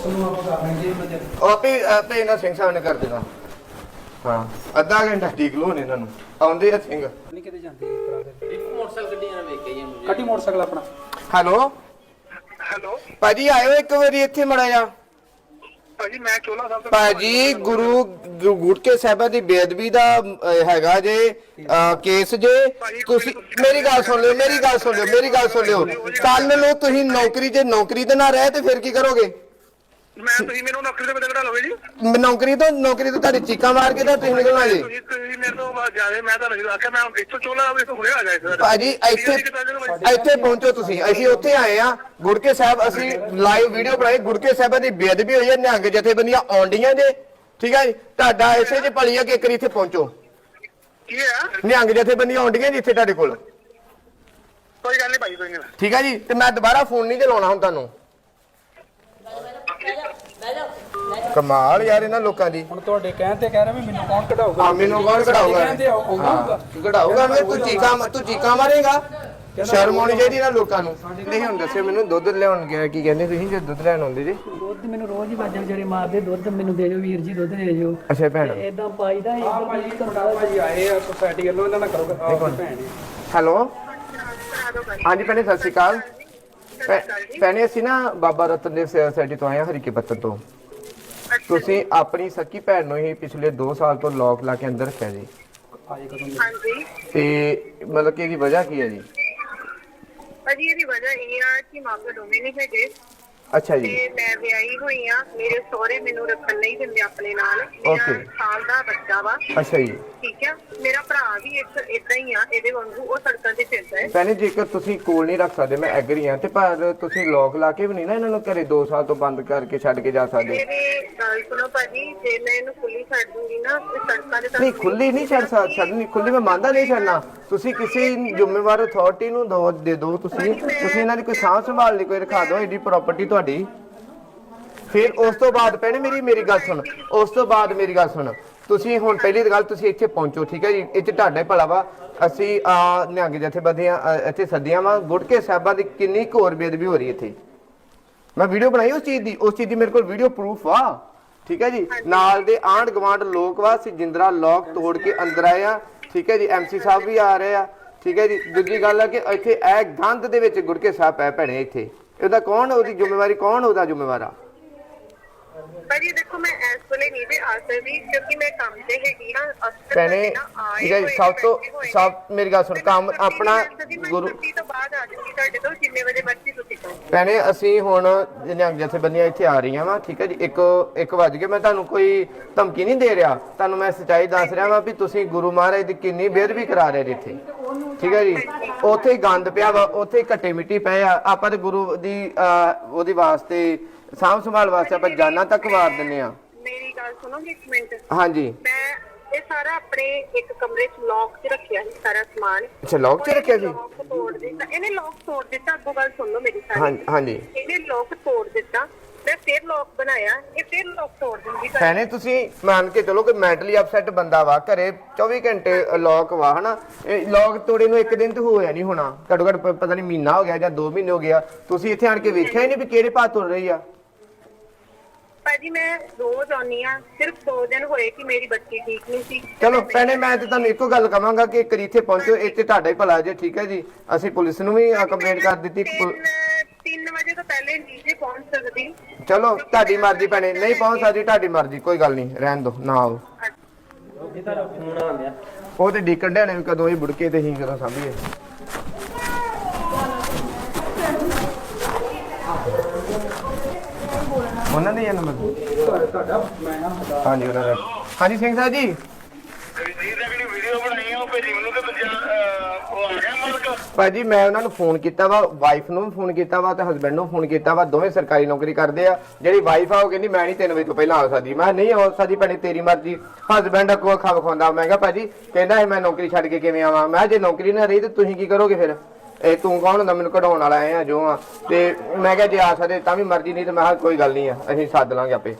ਨੂੰ ਆਪਾਂ ਕਰ ਉਹ ਆਪੇ ਆਪੇ ਇਹਨਾਂ ਸਿੰਘ ਸਾਹਿਬ ਨੇ ਕਰ ਦੇਣਾ। ਹਾਂ ਅੱਧਾ ਘੰਟਾ ਠੀਕ ਲੋ ਨੇ ਇਹਨਾਂ ਨੂੰ। ਆਉਂਦੇ ਆ ਸਿੰਘ। ਨਹੀਂ ਕਿਤੇ ਜਾਂਦੇ ਇੱਕ ਮੋਟਰਸਾਈਕਲ ਗੱਡੀ ਨਾਲ ਵੇਖ ਕੇ ਜੀ ਕੱਢੀ ਮੋਟਰਸਾਈਕਲ ਆਪਣਾ। ਹੈਲੋ? ਹੈਲੋ? ਭਾਜੀ ਆਇਓ ਇੱਕ ਵਾਰੀ ਇੱਥੇ ਮੜਾ ਜਾ। ਭਾਜੀ ਮੈਂ ਚੋਲਾ ਸਾਹਿਬ ਤੋਂ ਭਾਜੀ ਗੁਰੂ ਗੁ- ਗੁਟਕੇ ਸਾਹਿਬਾਂ ਦੀ ਬੇਅਦਬੀ ਦਾ ਅਹ, ਹੈਗਾ ਜੇ ਅਹ, ਕੇਸ ਜੇ ਤੁਸੀਂ ਮੇਰੀ ਗੱਲ ਸੁਣ ਲਿਓ ਮੇਰੀ ਗੱਲ ਸੁਣ ਲਿਓ ਮੇਰੀ ਗੱਲ ਸੁਣ ਲਿਓ। ਕੱਲ ਨੂੰ ਤੁਸੀਂ ਨੌਕਰੀ ਜੇ ਨੌਕਰੀ ਤੇ ਨਾ ਰਹੇ ਤੇ ਫਿਰ ਕੀ ਕਰੋਗੇ? ਮੈਂ ਤੁਸੀਂ ਮੈਨੂੰ ਨੌਕਰੀ ਤੇ ਬਦਲ ਕਢਾ ਲਓਗੇ ਜੀ? ਮ- ਨੌਕਰੀ ਤੋਂ ਨੌਕਰੀ ਤੋਂ ਤੁਹਾਡੀ ਚੀਕਾਂ ਮਾਰ ਕੇ ਤਾਂ ਤੁਸੀਂ ਨਿਕਲਣਾ ਜੀ। ਤੁਸੀਂ ਤੁਸੀਂ ਮੇਰੇ ਤੋਂ ਬਾਅਦ ਜਾਵੇ ਮੈਂ ਤਾਂ ਨਹੀਂ ਆਖਿਆ ਮੈਂ ਇੱਥੋਂ ਚੋਲਾ ਆਵੇ ਤੋਂ ਹੁਣੇ ਆ ਜਾਏ ਸਰ ਭਾਜੀ ਇੱਥੇ ਇੱਥੇ ਪਹੁੰਚੋ ਤੁਸੀਂ। ਅਸੀਂ ਉੱਥੇ ਆਏ ਆ ਗੁੜਕੇ ਸਾਹਿਬ ਅਸੀਂ ਲਾਈਵ ਵੀਡੀਓ ਬਣਾਈ। ਗੁੜਕੇ ਸਾਹਿਬਾਂ ਦੀ ਬੇਅਦਬੀ ਹੋਈ ਹੈ। ਨਿਹੰਗ ਜਥੇਬੰਦੀਆਂ ਆਉਂਦੀਆਂ ਜੇ। ਠੀਕ ਹੈ ਜੀ? ਤੁਹਾਡਾ ਇਸੇ ਚ ਭਲੀ ਆ ਕਿ ਇੱਕ ਵਾਰੀ ਇੱਥੇ ਪਹੁੰਚੋ। ਕੀ ਹੈ ਨਿਹੰਗ ਜਥੇਬੰਦੀਆਂ ਆਉਂਦੀਆਂ ਜੀ ਇੱਥੇ ਤੁਹਾਡੇ ਕੋਲ। ਕੋਈ ਗੱਲ ਨਹੀਂ ਭਾਈ ਕੋਈ ਨਹੀਂ ਠੀਕ ਹੈ ਜੀ? ਤੇ ਮੈਂ ਦੁਬਾਰਾ ਫੋਨ ਨਹੀਂ ਤੇ ਲਾਉਣਾ ਹੁਣ ਤੁਹਾਨੂੰ। ਕਮਾਲ ਯਾਰ ਇਹਨਾਂ ਲੋਕਾਂ ਦੀ। ਹੁਣ ਤੁਹਾਡੇ ਕਹਿਣ ਤੇ ਕਹਿ ਰਹੇ ਵੀ ਮੈਨੂੰ ਕੌਣ ਕਢਾਊਗਾ? ਆ ਮੈਨੂੰ ਕੌਣ ਕਢਾਊਗਾ? ਕਹਿੰਦੇ ਆਓ ਆਊਗਾ। ਕਢਾਊਗਾ ਮੈਂ ਤੂੰ ਚੀਕਾਂ ਤੂੰ ਚੀਕਾਂ ਮਾਰੇਗਾ? ਸ਼ਰਮ ਆਉਣੀ ਚਾਹੀਦੀ ਨਾ ਲੋਕਾਂ ਨੂੰ। ਨਹੀਂ ਹੁਣ ਦੱਸਿਓ ਮੈਨੂੰ ਦੁੱਧ ਲਿਆਉਣ ਗਿਆ ਕੀ ਕਹਿੰਦੇ ਤੁਸੀਂ? ਜੇ ਦੁੱਧ ਲੈਣ ਆਉਂਦੇ ਜੀ। ਦੁੱਧ ਮੈਨੂੰ ਰੋਜ਼ ਹੀ ਵਾਜਾਂ ਵਿਚਾਰੇ ਮਾਰਦੇ ਦੁੱਧ ਮੈਨੂੰ ਦੇ ਦਿਓ ਵੀਰ ਜੀ ਦੁੱਧ ਦੇ ਦਿਓ। ਅੱਛਾ ਭੈਣ। ਇਦਾਂ ਪਾਈਦਾ ਇੱਕ ਭਾਜੀ ਤੁਹਾਡਾ ਭਾਜੀ ਆਏ ਆ ਸੋਸਾਇਟੀ ਵੱਲੋਂ ਇਹਨਾਂ ਨਾਲ ਆਹ ਭੈਣ। ਹੈਲੋ? ਹਾਂਜੀ ਭੈਣੇ ਸਤਿ ਸ਼੍ਰੀ ਅਕਾਲ। ਭੈਣੇ ਅਸੀਂ ਨਾ ਬਾਬਾ ਰਤਨਦੇਵ ਸੋਸਾਇਟੀ ਤੋਂ ਆਏ ਹਾਂ ਹਰੀਕੇ ਪੱਤਨ ਤੋਂ। ਤੁਸੀਂ ਆਪਣੀ ਸੱਕੀ ਭੈਣ ਨੂੰ ਹੀ ਪਿਛਲੇ 2 ਸਾਲ ਤੋਂ ਲੋਕ ਲਾ ਕੇ ਅੰਦਰ ਰੱਖਿਆ ਜੀ? ਹਾਂਜੀ। ਤੇ ਮਤਲਬ ਕਿ ਇਹਦੀ ਵਜ੍ਹਾ ਕੀ ਹੈ ਜੀ? ਭਾਜੀ ਇਹਦੀ ਵਜ੍ਹਾ ਇਹ ਆ ਕਿ ਮਾਪੇ ਦੋਵੇਂ ਨਹੀਂ ਹੈਗੇ ਅੱਛਾ ਜੀ। ਤੇ ਮੈਂ ਵਿਆਹੀ ਹੋਈ ਆ ਮੇਰੇ ਸਹੁਰੇ ਮੈਨੂੰ ਰੱਖਣ ਨਹੀਂ ਦਿੰਦੇ ਆਪਣੇ ਨਾਲ। ਮੇਰਾ Okay. ਸਾਲ ਦਾ ਬੱਚਾ ਵਾ। ਅੱਛਾ ਜੀ। ਠੀਕ ਆ। ਮੇਰਾ ਭਰਾ ਵੀ ਇੱਕ ਇਦਾਂ ਹੀ ਆ ਇਹਦੇ ਵਾਂਗੂ ਉਹ ਸੜਕਾਂ ਤੇ ਫਿਰਦਾ ਹੈ। ਭੈਣੇ ਜੇਕਰ ਤੁਸੀਂ ਕੋਲ ਨਹੀਂ ਰੱਖ ਸਕਦੇ ਮੈਂ ਐਗਰੀ ਹਾਂ ਤੇ ਪਰ ਤੁਸੀਂ ਲੋਕ ਲਾ ਕੇ ਵੀ ਨਹੀਂ ਨਾ ਇਹਨਾਂ ਨੂੰ ਘਰੇ 2 ਸਾਲ ਤੋਂ ਬੰਦ ਕਰਕੇ ਛੱਡ ਕੇ ਜਾ ਸਕਦੇ। ਮੇਰੇ ਗੱਲ ਸੁਣੋ ਭਾਜੀ ਜੇ ਮੈਂ ਇਹਨੂੰ ਖੁੱਲੀ ਛੱਡ ਦੂੰਗੀ ਨਾ ਤੇ ਸੜਕਾਂ ਤੇ ਤਾਂ ਨਹੀਂ ਖੁੱਲੀ ਨਹੀਂ ਛੱਡ ਸਕਦਾ ਛੱਡਣੀ ਖੁੱਲੀ ਮੈਂ ਮੰਨਦਾ ਨਹੀਂ ਛੱਡਣਾ। ਤੁਸੀਂ ਕਿਸੇ ਜ਼ਿੰਮੇਵਾਰ ਅਥਾਰਟੀ ਨੂੰ ਦੋ ਦੇ ਦਿਓ ਤੁਸੀਂ ਤੁਸੀਂ ਇਹਨਾਂ ਦੀ ਕੋਈ ਸਾਂਭ ਸੰਭਾਲ ਲਈ ਕੋਈ ਰਖਾ ਦਿਓ ਇਹਦੀ ਪ੍ਰਾਪਰਟੀ ਤੁਹਾਡੀ। ਫਿਰ ਉਸ ਤੋਂ ਬਾਅਦ ਭੈਣੇ ਮੇਰੀ ਮੇਰੀ ਗੱਲ ਸੁਣ। ਉਸ ਤੋਂ ਬਾਅਦ ਮੇਰੀ ਗੱਲ ਸੁਣ। ਤੁਸੀਂ ਹੁਣ ਪਹਿਲੀ ਗੱਲ ਤੁਸੀਂ ਇੱਥੇ ਪਹੁੰਚੋ ਠੀਕ ਹੈ ਜੀ? ਇੱਥੇ ਤੁਹਾਡਾ ਹੀ ਭਲਾ ਵਾ। ਅਸੀਂ ਆ ਨਿਹੰਗ ਜਥੇਬੰਦੀਆਂ ਅ, ਇੱਥੇ ਸੱਦੀਆਂ ਵਾ। ਗੁਟਕੇ ਸਾਹਿਬਾਂ ਦੀ ਕਿੰਨੀ ਹੋਰ ਬੇਦਬੀ ਹੋ ਰਹੀ ਇੱਥੇ? ਮੈਂ ਵੀਡੀਓ ਬਣਾਈ ਉਸ ਚੀਜ਼ ਦੀ। ਉਸ ਚੀਜ਼ ਦੀ ਮੇਰੇ ਕੋਲ ਵੀਡੀਓ ਪ੍ਰੂਫ ਆ। ਠੀਕ ਹੈ ਜੀ? ਨਾਲ ਦੇ ਆਂਢ ਗਵਾਂਢ ਲੋਕ ਵਾ। ਅਸੀਂ ਜਿੰਦਰਾ ਲੋਕ ਤੋੜ ਕੇ ਅੰਦਰ ਆਏ ਆ। ਠੀਕ ਹੈ ਜੀ ਐਮਸੀ ਸਾਹਿਬ ਵੀ ਆ ਰਹੇ ਆ। ਠੀਕ ਹੈ ਜੀ ਦੂਜੀ ਗੱਲ ਹੈ ਕਿ ਇੱਥੇ ਇਹ ਗੰਦ ਦੇ ਵਿੱਚ ਗੁਟਕੇ ਸਾਹਿਬ ਪੈ ਭੈਣੇ ਇੱਥੇ। ਇਹਦਾ ਕੌਣ ਉਹਦੀ ਜ਼ਿੰਮੇਵਾਰੀ ਕੌਣ ਉਹਦਾ ਜ਼ਿੰਮੇਵਾਰ? ਆ ਭਾਜੀ ਦੇਖੋ ਮੈਂ ਇਸ ਵੇਲੇ ਨਹੀਂ ਤੇ ਆ ਸਕਦੀ ਕਿਉਂਕਿ ਮੈਂ ਕੰਮ ਤੇ ਹੈਗੀ ਆ ਅਸਲ ਭੈਣੇ ਵਿੱਚ ਨਾ ਆਏ ਠੀਕ ਹੈ ਜੀ ਸਭ ਤੋਂ ਸਭ ਮੇਰੀ ਗੱਲ ਸੁਣ। ਕੰਮ ਆਪਣਾ ਗੁਰੂ ਛੁੱਟੀ ਤੋਂ ਬਾਅਦ ਆ ਜਾਊਂਗੀ ਤੁਹਾਡੇ ਤੋਂ ਜਿੰਨੇ ਵਜੇ ਮਰਜ਼ੀ ਤੁਸੀਂ ਕਹੋ ਭੈਣੇ ਅਸੀਂ ਹੁਣ ਨਿਹੰਗ ਜਥੇਬੰਦੀਆਂ ਇੱਥੇ ਆ ਰਹੀਆਂ ਵਾ ਠੀਕ ਹੈ ਜੀ ਇੱਕ ਇੱਕ ਵੱਜ ਕੇ ਮੈਂ ਤੁਹਾਨੂੰ ਕੋਈ ਧਮਕੀ ਨਹੀਂ ਦੇ ਰਿਹਾ। ਤੁਹਾਨੂੰ ਮੈਂ ਸੱਚਾਈ ਦੱਸ ਰਿਹਾ ਵਾਂ ਵੀ ਤੁਸੀਂ ਗੁਰੂ ਮਹਾਰਾਜ ਦੀ ਕਿੰਨੀ ਬੇਅਦਬੀ ਕਰਾ ਰਹੇ ਜੀ ਇੱਥੇ। ਠੀਕ ਹੈ ਜੀ? ਉੱਥੇ ਹੀ ਗੰਦ ਪਿਆ ਵਾ ਉੱਥੇ ਹੀ ਘੱਟੇ ਮਿੱਟੀ ਪਏ ਆ। ਆਪਾਂ ਤੇ ਗੁਰੂ ਦੀ ਅਹ, ਉਹਦੀ ਵਾਸਤੇ ਸਾਂਭ ਸੰਭਾਲ ਵਾਸਤੇ ਆਪਾਂ ਜਾਨਾਂ ਤੱਕ ਵਾਰ ਦਿੰਨੇ ਆ ਮੇਰੀ ਗੱਲ ਸੁਣੋਗੇ ਇੱਕ ਮਿੰਟ? ਹਾਂਜੀ। ਮੈਂ ਇਹ ਸਾਰਾ ਆਪਣੇ ਇੱਕ ਕਮਰੇ 'ਚ ਲੌਕ 'ਚ ਰੱਖਿਆ ਸੀ ਸਾਰਾ ਸਮਾਨ। ਅੱਛਾ ਲੌਕ 'ਚ ਰੱਖਿਆ ਸੀ? ਲੌਕ ਤੋੜ ਦਿੱਤਾ। ਇਹਨੇ ਲੌਕ ਤੋੜ ਦਿੱਤਾ ਅੱਗੋਂ ਗੱਲ ਸੁਣ ਲਓ ਮੇਰੀ ਸਾਰੀ। ਹਾਂਜੀ ਹਾਂਜੀ। ਇਹਨੇ ਲੌਕ ਤੋੜ ਦਿੱਤਾ। ਮੈਂ ਫਿਰ ਲੌਕ ਬਣਾਇਆ। ਇਹ ਫਿਰ ਲੌਕ ਤੋੜ ਦਿੰਦੀ ਤਾਂ ਭੈਣੇ ਤੁਸੀਂ ਮੰਨ ਕੇ ਚਲੋ ਕਿ ਮੈਂਟਲੀ ਅਪਸੈਟ ਬੰਦਾ ਵਾ ਘਰੇ 24 ਘੰਟੇ ਲੌਕ ਵਾ ਹਨਾ? ਇਹ ਲੌਕ ਤੋੜੇ ਨੂੰ ਇੱਕ ਦਿਨ ਤੇ ਹੋਇਆ ਨਹੀਂ ਹੋਣਾ। ਘੱਟੋ ਘੱਟ ਪ- ਪਤਾ ਨਹੀਂ ਮਹੀਨਾ ਹੋ ਗਿਆ ਜਾਂ 2 ਮਹੀਨੇ ਹੋ ਗਿਆ। ਤੁਸੀਂ ਇੱਥੇ ਆਣ ਕੇ ਵੇਖਿਆ ਹੀ ਨਹੀਂ ਵੀ ਕਿਹੜੇ ਭਾਅ ਤੁਰ ਰਹੀ ਆ। ਭਾਜੀ ਮੈਂ ਰੋਜ਼ ਆਉਣੀ ਆ ਸਿਰਫ 2 ਦਿਨ ਹੋਏ ਕਿ ਮੇਰੀ ਬੱਚੀ ਠੀਕ ਨਹੀਂ ਸੀ। ਚਲੋ ਭੈਣੇ ਮੈਂ ਤੇ ਤੁਹਾਨੂੰ ਇੱਕੋ ਗੱਲ ਕਵਾਂਗਾ ਕਿ ਇੱਕ ਵਾਰੀ ਇੱਥੇ ਪਹੁੰਚੋ ਇੱਥੇ ਤੁਹਾਡਾ ਹੀ ਭਲਾ ਜੇ ਠੀਕ ਹੈ ਜੀ? ਅਸੀਂ ਪੁਲਿਸ ਨੂੰ ਵੀ ਕੰਪਲੇਂਟ ਕਰ ਦਿੱਤੀ ਪੁਲ- 3 ਵਜੇ ਤੋਂ ਪਹਿਲੇ ਨਹੀਂ ਜੇ ਪਹੁੰਚ ਸਕਦੀ। ਚਲੋ ਤੁਹਾਡੀ ਮਰਜ਼ੀ ਭੈਣੇ ਨਹੀਂ ਪਹੁੰਚ ਸਕਦੀ ਤੁਹਾਡੀ ਮਰਜ਼ੀ ਕੋਈ ਗੱਲ ਨਹੀਂ ਰਹਿਣ ਦਿਓ ਨਾ ਆਓ। ਉਹ ਤੇ ਡੀਕਣ ਨੇ ਕਦੋਂ ਹੀ ਬੁੜਕੇ ਤੇ ਹੀ ਕਦੋਂ ਸਾਂਭੀਏ। ਉਹਨਾਂ ਦੇ ਇਹ ਨੰਬਰ? ਤੁਹਾਡਾ ਮੈਂ ਨਾ ਹਾਂਜੀ ਉਹਨਾਂ ਦਾ। ਹਾਂਜੀ ਸਿੰਘ ਸਾਹਿਬ ਜੀ। ਰਣਜੀਤ ਨੇ ਜਿਹੜੀ ਵੀਡੀਓ ਬਣਾਈ ਆ ਉਹ ਭੇਜੀ ਮੈਨੂੰ ਤੇ ਦੂਜਾ ਅਹ, ਉਹ ਆ ਗਿਆ ਮਾਲਕ ਭਾਜੀ ਮੈਂ ਉਹਨਾਂ ਨੂੰ ਫੋਨ ਕੀਤਾ ਵਾ ਵਾਈਫ ਨੂੰ ਵੀ ਫੋਨ ਕੀਤਾ ਵਾ ਤੇ ਹਸਬੰਡ ਨੂੰ ਫੋਨ ਕੀਤਾ ਵਾ। ਦੋਵੇਂ ਸਰਕਾਰੀ ਨੌਕਰੀ ਕਰਦੇ ਆ। ਜਿਹੜੀ ਵਾਈਫ ਆ ਉਹ ਕਹਿੰਦੀ ਮੈਂ ਨਹੀਂ 3 ਵਜੇ ਤੋਂ ਪਹਿਲਾਂ ਆ ਸਕਦੀ। ਮੈਂ ਕਿਹਾ ਨਹੀਂ ਆ ਸਕਦੀ ਭੈਣੇ ਤੇਰੀ ਮਰਜ਼ੀ। ਹਸਬੰਡ ਅੱਗੋਂ ਅੱਖਾਂ ਵਿਖਾਉਂਦਾ। ਮੈਂ ਕਿਹਾ ਭਾਜੀ ਕਹਿੰਦਾ ਇਹ ਮੈਂ ਨੌਕਰੀ ਛੱਡ ਕੇ ਕਿਵੇਂ ਆਵਾਂ? ਮੈਂ ਕਿਹਾ ਜੇ ਨੌਕਰੀ ਨਾ ਰਹੀ ਤੇ ਤੁਸੀਂ ਕੀ ਕਰੋਗੇ ਫਿਰ? ਇਹ ਤੂੰ ਕੌਣ ਹੁੰਦਾ? ਮੈਨੂੰ ਕਢਾਉਣ ਵਾਲਾ ਐ ਆ ਜੋ ਆ। ਤੇ ਮੈਂ ਕਿਹਾ ਜੇ ਆ ਸਕਦੇ ਤਾਂ ਵੀ ਮਰਜ਼ੀ ਨਹੀਂ ਤੇ ਮੈਂ ਕਿਹਾ ਕੋਈ ਗੱਲ ਨਹੀਂ ਆ ਅਸੀਂ ਸੱਦ ਲਾਂਗੇ ਆਪੇ।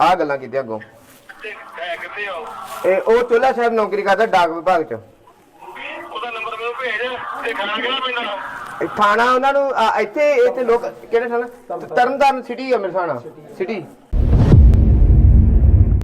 ਆਹ ਗੱਲਾਂ ਕੀਤੀਆਂ ਅੱਗੋਂ। ਤੇ ਹੈ ਕਿੱਥੇ ਆ ਉਹ? ਇਹ ਉਹ ਚੋਲਾ ਸਾਹਿਬ ਨੌਕਰੀ ਕਰਦਾ ਡਾਕ ਵਿਭਾਗ 'ਚ। ਉਹਦਾ ਨੰਬਰ ਮੈਨੂੰ ਭੇਜ ਤੇ ਖਾਣਾ ਕਿਹੜਾ ਪੈਂਦਾ? ਇਹ ਥਾਣਾ ਉਹਨਾਂ ਨੂੰ ਆ, ਇੱਥੇ ਇੱਥੇ ਲੋਕ ਕਿਹੜੇ ਥਾਣਾ? ਤਰਨਤਾਰਨ ਸਿਟੀ ਆ ਮੇਰੇ ਥਾਣਾ ਸਿਟੀ